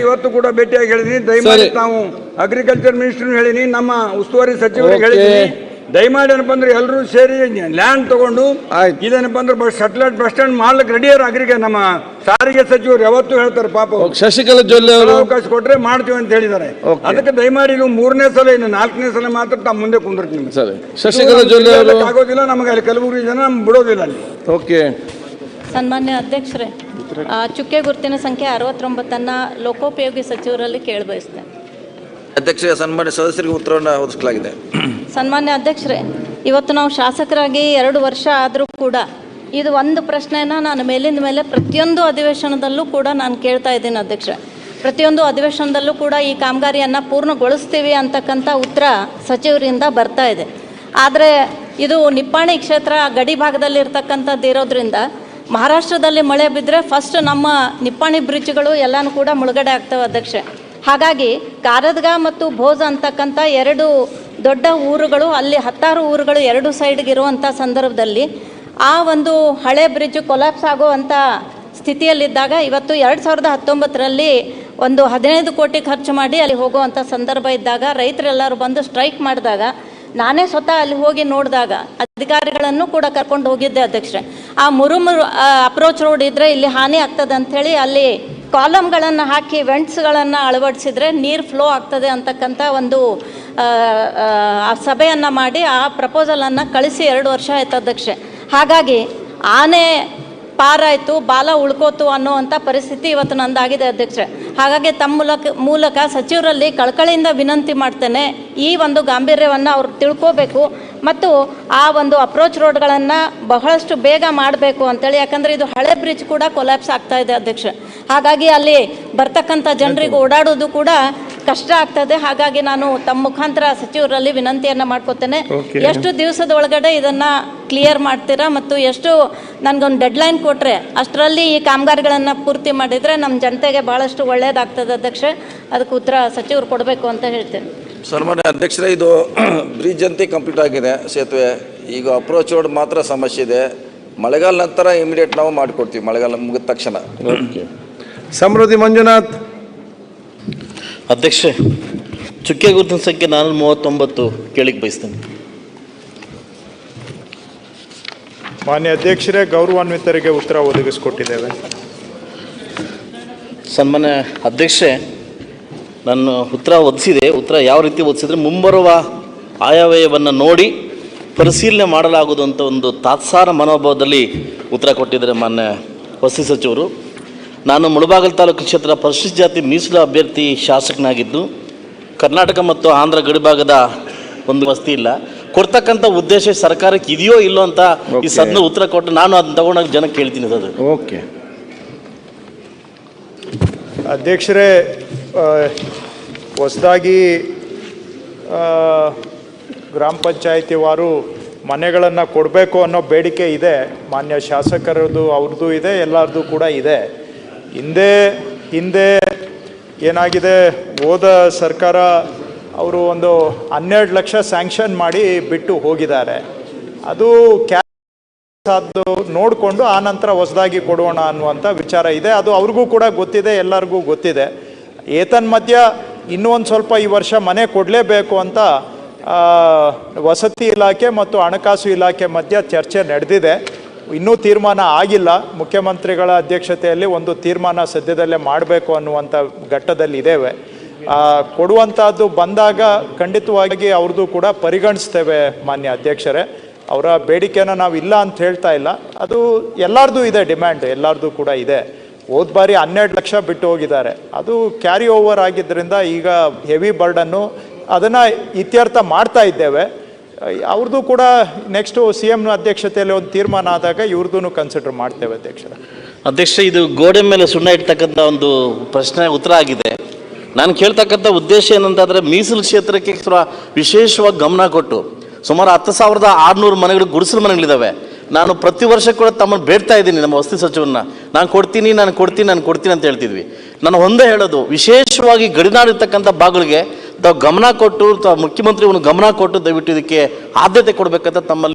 ಇವತ್ತು ಕೂಡ ಭೇಟಿಯಾಗಿ ಹೇಳಿದ್ದೀನಿ ದಯಮಾಡಿ ನಾವು ತಾವು ಅಗ್ರಿಕಲ್ಚರ್ ಮಿನಿಸ್ಟರ್ ಹೇಳಿನಿ ನಮ್ಮ ಉಸ್ತುವಾರಿ ಸಚಿವರಿಗೆ ಹೇಳಿದೀನಿ. ಹೇಳಿದ್ದೀನಿ ದಯಮಾಡಿ ಏನಪ್ಪ ಅಂದ್ರೆ ಎಲ್ಲರೂ ಸೇರಿ ಲ್ಯಾಂಡ್ ತಗೊಂಡು ಆಯ್ತು. ಇದೇನಪ್ಪ ಅಂದ್ರೆ ಬಸ್ ಸೆಟಲೈಟ್ ಬಸ್ ಸ್ಟ್ಯಾಂಡ್ ಮಾಡ್ಲಿಕ್ಕೆ ರೆಡಿಯರ್ ಅಗ್ರಿಗೆ ನಮ್ಮ ಸಾರಿಗೆ ಸಚಿವರು ಯಾವತ್ತು ಹೇಳ್ತಾರೆ ಪಾಪ. ಶಶಿಕಲಾ ಜೊಲ್ಲೆ ಅವರು. ಅವಕಾಶ ಕೊಟ್ರೆ ಮಾಡ್ತೀವಿ ಅಂತ ಹೇಳಿದ್ದಾರೆ. ಅದಕ್ಕೆ ದಯಮಾಡಿ ನೀವು ಮೂರನೇ ಸಲ ಇನ್ನು ನಾಲ್ಕನೇ ಸಲ ಮಾತ್ರ ತಮ್ಮ ಮುಂದೆ ಕುಂದಿರ್ತೀನಿ ಸರಿ. ಶಶಿಕಲಾ ಜೊಲ್ಲೆ ಅವರು. ಆಗೋದಿಲ್ಲ ನಮಗೆ ಅಲ್ಲಿ ಕಲಬುರಗಿ ಜನ ನಮ್ಗೆ ಬಿಡೋದಿಲ್ಲ ಅಲ್ಲಿ. ಓಕೆ. ಸನ್ಮಾನ್ಯ ಅಧ್ಯಕ್ಷರೇ ಆ, ಚುಕ್ಕೆ ಗುರುತಿನ ಸಂಖ್ಯೆ ಅರವತ್ತೊಂಬತ್ತನ್ನು ಲೋಕೋಪಯೋಗಿ ಸಚಿವರಲ್ಲಿ ಕೇಳಬಯಸ್ತೇನೆ. ಅಧ್ಯಕ್ಷ ಸನ್ಮಾನ್ಯ ಸದಸ್ಯರಿಗೆ ಉತ್ತರವನ್ನು ಒದಗಿಸಲಾಗಿದೆ. ಸನ್ಮಾನ್ಯ ಅಧ್ಯಕ್ಷರೇ, ಇವತ್ತು ನಾವು ಶಾಸಕರಾಗಿ ಎರಡು ವರ್ಷ ಆದರೂ ಕೂಡ ಇದು ಒಂದು ಪ್ರಶ್ನೆನ ನಾನು ಮೇಲಿಂದ ಮೇಲೆ ಪ್ರತಿಯೊಂದು ಅಧಿವೇಶನದಲ್ಲೂ ಕೂಡ ನಾನು ಕೇಳ್ತಾ ಇದ್ದೀನಿ ಅಧ್ಯಕ್ಷರೇ. ಪ್ರತಿಯೊಂದು ಅಧಿವೇಶನದಲ್ಲೂ ಕೂಡ ಈ ಕಾಮಗಾರಿಯನ್ನು ಪೂರ್ಣಗೊಳಿಸ್ತೀವಿ ಅಂತಕ್ಕಂಥ ಉತ್ತರ ಸಚಿವರಿಂದ ಬರ್ತಾ ಇದೆ. ಆದರೆ ಇದು ನಿಪ್ಪಾಣಿ ಕ್ಷೇತ್ರ ಗಡಿ ಭಾಗದಲ್ಲಿ ಇರ್ತಕ್ಕಂಥದ್ದು ಇರೋದ್ರಿಂದ ಮಹಾರಾಷ್ಟ್ರದಲ್ಲಿ ಮಳೆ ಬಿದ್ದರೆ ಫಸ್ಟ್ ನಮ್ಮ ನಿಪ್ಪಾಣಿ ಬ್ರಿಡ್ಜ್ಗಳು ಎಲ್ಲನೂ ಕೂಡ ಮುಳುಗಡೆ ಆಗ್ತವೆ ಅಧ್ಯಕ್ಷೆ ಹಾಗಾಗಿ ಕಾರದ್ಗ ಮತ್ತು ಭೋಜ ಅಂತಕ್ಕಂಥ ಎರಡು ದೊಡ್ಡ ಊರುಗಳು, ಅಲ್ಲಿ ಹತ್ತಾರು ಊರುಗಳು ಎರಡು ಸೈಡ್ಗೆ ಇರುವಂಥ ಸಂದರ್ಭದಲ್ಲಿ ಆ ಒಂದು ಹಳೆ ಬ್ರಿಡ್ಜ್ ಕೊಲಾಪ್ಸ್ ಆಗುವಂಥ ಸ್ಥಿತಿಯಲ್ಲಿದ್ದಾಗ ಇವತ್ತು ಎರಡು ಸಾವಿರದ ಹತ್ತೊಂಬತ್ತರಲ್ಲಿ ಒಂದು ಹದಿನೈದು ಕೋಟಿ ಖರ್ಚು ಮಾಡಿ ಅಲ್ಲಿ ಹೋಗುವಂಥ ಸಂದರ್ಭ ಇದ್ದಾಗ ರೈತರೆಲ್ಲರೂ ಬಂದು ಸ್ಟ್ರೈಕ್ ಮಾಡಿದಾಗ ನಾನೇ ಸ್ವತಃ ಅಲ್ಲಿ ಹೋಗಿ ನೋಡಿದಾಗ ಅಧಿಕಾರಿಗಳನ್ನು ಕೂಡ ಕರ್ಕೊಂಡು ಹೋಗಿದ್ದೆ ಅಧ್ಯಕ್ಷರೇ. ಆ ಮುರುಮುರು ಅಪ್ರೋಚ್ ರೋಡ್ ಇದ್ದರೆ ಇಲ್ಲಿ ಹಾನಿ ಆಗ್ತದೆ ಅಂಥೇಳಿ ಅಲ್ಲಿ ಕಾಲಮ್ಗಳನ್ನು ಹಾಕಿ, ವೆಂಟ್ಸ್ಗಳನ್ನು ಅಳವಡಿಸಿದ್ರೆ ನೀರು ಫ್ಲೋ ಆಗ್ತದೆ ಅಂತಕ್ಕಂಥ ಒಂದು ಸಭೆಯನ್ನು ಮಾಡಿ ಆ ಪ್ರಪೋಸಲನ್ನು ಕಳಿಸಿ ಎರಡು ವರ್ಷ ಆಯ್ತು ಅಧ್ಯಕ್ಷೆ ಹಾಗಾಗಿ ಆನೆ ಪಾರಾಯಿತು, ಬಾಲ ಉಳ್ಕೋತು ಅನ್ನುವಂಥ ಪರಿಸ್ಥಿತಿ ಇವತ್ತು ನಂದಾಗಿದೆ ಅಧ್ಯಕ್ಷೆ. ಹಾಗಾಗಿ ತಮ್ಮ ಮೂಲಕ ಮೂಲಕ ಸಚಿವರಲ್ಲಿ ಕಳಕಳಿಯಿಂದ ವಿನಂತಿ ಮಾಡ್ತೇನೆ, ಈ ಒಂದು ಗಾಂಭೀರ್ಯವನ್ನು ಅವ್ರು ತಿಳ್ಕೋಬೇಕು. ಮತ್ತು ಆ ಒಂದು ಅಪ್ರೋಚ್ ರೋಡ್ಗಳನ್ನು ಬಹಳಷ್ಟು ಬೇಗ ಮಾಡಬೇಕು ಅಂತೇಳಿ ಯಾಕಂದರೆ ಇದು ಹಳೆ ಬ್ರಿಡ್ಜ್ ಕೂಡ ಕೊಲ್ಯಾಪ್ಸ್ ಆಗ್ತಾ ಇದೆ ಅಧ್ಯಕ್ಷ. ಹಾಗಾಗಿ ಅಲ್ಲಿ ಬರ್ತಕ್ಕಂಥ ಜನರಿಗೆ ಓಡಾಡೋದು ಕೂಡ ಕಷ್ಟ ಆಗ್ತದೆ ಹಾಗಾಗಿ ನಾನು ತಮ್ಮ ಮುಖಾಂತರ ಸಚಿವರಲ್ಲಿ ವಿನಂತಿಯನ್ನು ಮಾಡ್ಕೋತೇನೆ. ಎಷ್ಟು ದಿವಸದ ಒಳಗಡೆ ಇದನ್ನು ಕ್ಲಿಯರ್ ಮಾಡ್ತೀರಾ ಮತ್ತು ಎಷ್ಟು ನನಗೊಂದು ಡೆಡ್ಲೈನ್ ಕೊಟ್ಟರೆ ಅಷ್ಟರಲ್ಲಿ ಈ ಕಾಮಗಾರಿಗಳನ್ನು ಪೂರ್ತಿ ಮಾಡಿದರೆ ನಮ್ಮ ಜನತೆಗೆ ಭಾಳಷ್ಟು ಒಳ್ಳೆಯದಾಗ್ತದೆ ಅಧ್ಯಕ್ಷ. ಅದಕ್ಕೆ ಉತ್ತರ ಸಚಿವರು ಕೊಡಬೇಕು ಅಂತ ಹೇಳ್ತೇನೆ. ಸನ್ಮಾನ್ಯ ಅಧ್ಯಕ್ಷರೇ ಇದು ಬ್ರಿಡ್ಜ್ ಅಂತ ಕಂಪ್ಲೀಟ್ ಆಗಿದೆ ಸೇತುವೆ. ಈಗ ಅಪ್ರೋಚ್ ರೋಡ್ ಮಾತ್ರ ಸಮಸ್ಯೆ ಇದೆ. ಮಳೆಗಾಲ ನಂತರ ಇಮಿಡಿಯೇಟ್ ನಾವು ಮಾಡಿಕೊಡ್ತೀವಿ ಮಳೆಗಾಲ ಮುಗಿದ ತಕ್ಷಣ. ಓಕೆ ಸಮೃದ್ಧಿ ಮಂಜುನಾಥ್. ಅಧ್ಯಕ್ಷ ಚುಕ್ಕೆ ಗುರುತಿನ ಸಂಖ್ಯೆ ನಾನು ಮೂವತ್ತೊಂಬತ್ತು ಕೇಳಿಕ್ ಬಯಸ್ತೇನೆ. ಮಾನ್ಯ ಅಧ್ಯಕ್ಷರೇ ಗೌರವಾನ್ವಿತರಿಗೆ ಉತ್ತರ ಒದಗಿಸಿಕೊಟ್ಟಿದ್ದೇವೆ. ಸನ್ಮಾನ್ಯ ಅಧ್ಯಕ್ಷೆ ನಾನು ಉತ್ತರ ಒದಿಸಿದೆ. ಉತ್ತರ ಯಾವ ರೀತಿ ಒದಿಸಿದ್ರೆ ಮುಂಬರುವ ಆಯವ್ಯಯವನ್ನು ನೋಡಿ ಪರಿಶೀಲನೆ ಮಾಡಲಾಗುವುದು ಅಂತ ಒಂದು ತಾತ್ಸಾರ ಮನೋಭಾವದಲ್ಲಿ ಉತ್ತರ ಕೊಟ್ಟಿದ್ದಾರೆ ಮಾನ್ಯ ವಸತಿ ಸಚಿವರು. ನಾನು ಮುಳಬಾಗಲ್ ತಾಲೂಕು ಕ್ಷೇತ್ರ ಪರಿಶಿಷ್ಟ ಜಾತಿ ಮೀಸಲು ಅಭ್ಯರ್ಥಿ ಶಾಸಕನಾಗಿದ್ದು ಕರ್ನಾಟಕ ಮತ್ತು ಆಂಧ್ರ ಗಡಿಭಾಗದ ಒಂದು ವಸ್ತಿ ಇಲ್ಲ. ಕೊಡ್ತಕ್ಕಂಥ ಉದ್ದೇಶ ಸರ್ಕಾರಕ್ಕೆ ಇದೆಯೋ ಇಲ್ಲೋ ಅಂತ ಈ. ಸದ್ನ ಉತ್ತರ ಕೊಟ್ಟು ನಾನು ಅದನ್ನ ತಗೊಂಡಾಗ ಜನಕ್ಕೆ ಕೇಳ್ತೀನಿ ಅದು. ಓಕೆ ಅಧ್ಯಕ್ಷರೇ ಹೊಸದಾಗಿ ಗ್ರಾಮ ಪಂಚಾಯತಿ ವಾರು ಮನೆಗಳನ್ನು ಕೊಡಬೇಕು ಅನ್ನೋ ಬೇಡಿಕೆ ಇದೆ. ಮಾನ್ಯ ಶಾಸಕರದ್ದು, ಅವ್ರದ್ದು ಇದೆ ಎಲ್ಲರದ್ದು ಕೂಡ ಇದೆ. ಹಿಂದೆ ಹಿಂದೆ ಏನಾಗಿದೆ, ಹೋದ ಸರ್ಕಾರ ಅವರು ಒಂದು ಹನ್ನೆರಡು ಲಕ್ಷ ಸ್ಯಾಂಕ್ಷನ್ ಮಾಡಿ ಬಿಟ್ಟು ಹೋಗಿದ್ದಾರೆ. ಅದು ಕ್ಯಾ ಅದು ನೋಡಿಕೊಂಡು ಆ ನಂತರ ಹೊಸದಾಗಿ ಕೊಡೋಣ ಅನ್ನುವಂಥ ವಿಚಾರ ಇದೆ. ಅದು ಅವ್ರಿಗೂ ಕೂಡ ಗೊತ್ತಿದೆ, ಎಲ್ಲರಿಗೂ ಗೊತ್ತಿದೆ. ಏತನ್ಮಧ್ಯ ಇನ್ನೂ ಒಂದು ಸ್ವಲ್ಪ ಈ ವರ್ಷ ಮನೆ ಕೊಡಲೇಬೇಕು ಅಂತ ವಸತಿ ಇಲಾಖೆ ಮತ್ತು ಹಣಕಾಸು ಇಲಾಖೆ ಮಧ್ಯ ಚರ್ಚೆ ನಡೆದಿದೆ. ಇನ್ನೂ ತೀರ್ಮಾನ ಆಗಿಲ್ಲ. ಮುಖ್ಯಮಂತ್ರಿಗಳ ಅಧ್ಯಕ್ಷತೆಯಲ್ಲಿ ಒಂದು ತೀರ್ಮಾನ ಸದ್ಯದಲ್ಲೇ ಮಾಡಬೇಕು ಅನ್ನುವಂಥ ಘಟ್ಟದಲ್ಲಿ ಇದ್ದೇವೆ. ಕೊಡುವಂಥದ್ದು ಬಂದಾಗ ಖಂಡಿತವಾಗಿ ಅವ್ರದ್ದು ಕೂಡ ಪರಿಗಣಿಸ್ತೇವೆ ಮಾನ್ಯ ಅಧ್ಯಕ್ಷರೇ. ಅವರ ಬೇಡಿಕೆನ ನಾವು ಇಲ್ಲ ಅಂತ ಹೇಳ್ತಾ ಇಲ್ಲ. ಅದು ಎಲ್ಲರದ್ದು ಇದೆ ಡಿಮ್ಯಾಂಡ್ ಎಲ್ಲರದ್ದು ಕೂಡ ಇದೆ. ಹೋದ ಬಾರಿ ಹನ್ನೆರಡು ಲಕ್ಷ ಬಿಟ್ಟು ಹೋಗಿದ್ದಾರೆ. ಅದು ಕ್ಯಾರಿ ಓವರ್ ಆಗಿದ್ದರಿಂದ ಈಗ ಹೆವಿ ಬರ್ಡನ್ನು ಅದನ್ನು ಇತ್ಯರ್ಥ ಮಾಡ್ತಾ ಇದ್ದೇವೆ. ಅವ್ರದ್ದು ಕೂಡ ನೆಕ್ಸ್ಟು ಸಿ ಎಂ ಅಧ್ಯಕ್ಷತೆಯಲ್ಲಿ ಒಂದು ತೀರ್ಮಾನ ಆದಾಗ ಇವ್ರದ್ದು ಕನ್ಸಿಡರ್ ಮಾಡ್ತೇವೆ ಅಧ್ಯಕ್ಷ ಅಧ್ಯಕ್ಷ, ಇದು ಗೋಡೆ ಮೇಲೆ ಸುಣ್ಣ ಇಡ್ತಕ್ಕಂಥ ಒಂದು ಪ್ರಶ್ನೆ ಉತ್ತರ ಆಗಿದೆ. ನಾನು ಕೇಳ್ತಕ್ಕಂಥ ಉದ್ದೇಶ ಏನಂತಂದರೆ ಮೀಸಲು ಕ್ಷೇತ್ರಕ್ಕೆ ವಿಶೇಷವಾಗಿ ಗಮನ ಕೊಟ್ಟು ಸುಮಾರು ಹತ್ತು ಸಾವಿರದ ಆರುನೂರು ಮನೆಗಳು ಗುಡಿಸಲು ಮನೆಗಳಿದ್ದಾವೆ. ನಾನು ಪ್ರತಿ ವರ್ಷ ಕೂಡ ತಮ್ಮನ್ನು ಬೇಡ್ತಾ ಇದ್ದೀನಿ ನಮ್ಮ ವಸ್ತು ಸಚಿವನ್ನ ನಾನು ಕೊಡ್ತೀನಿ ನಾನು ಕೊಡ್ತೀನಿ ನಾನು ಕೊಡ್ತೀನಿ ಅಂತ ಹೇಳ್ತಿದ್ವಿ. ನಾನು ಒಂದೇ ಹೇಳೋದು, ವಿಶೇಷವಾಗಿ ಗಡಿನಾಡಿರ್ತಕ್ಕಂಥ ಭಾಗಗಳಿಗೆ ತಾವು ಗಮನ ಕೊಟ್ಟು, ತಾವು ಮುಖ್ಯಮಂತ್ರಿ ಒಂದು ಗಮನ ಕೊಟ್ಟು ದಯವಿಟ್ಟು ಇದಕ್ಕೆ ಆದ್ಯತೆ ಕೊಡಬೇಕಂತ ತಮ್ಮಲ್ಲಿ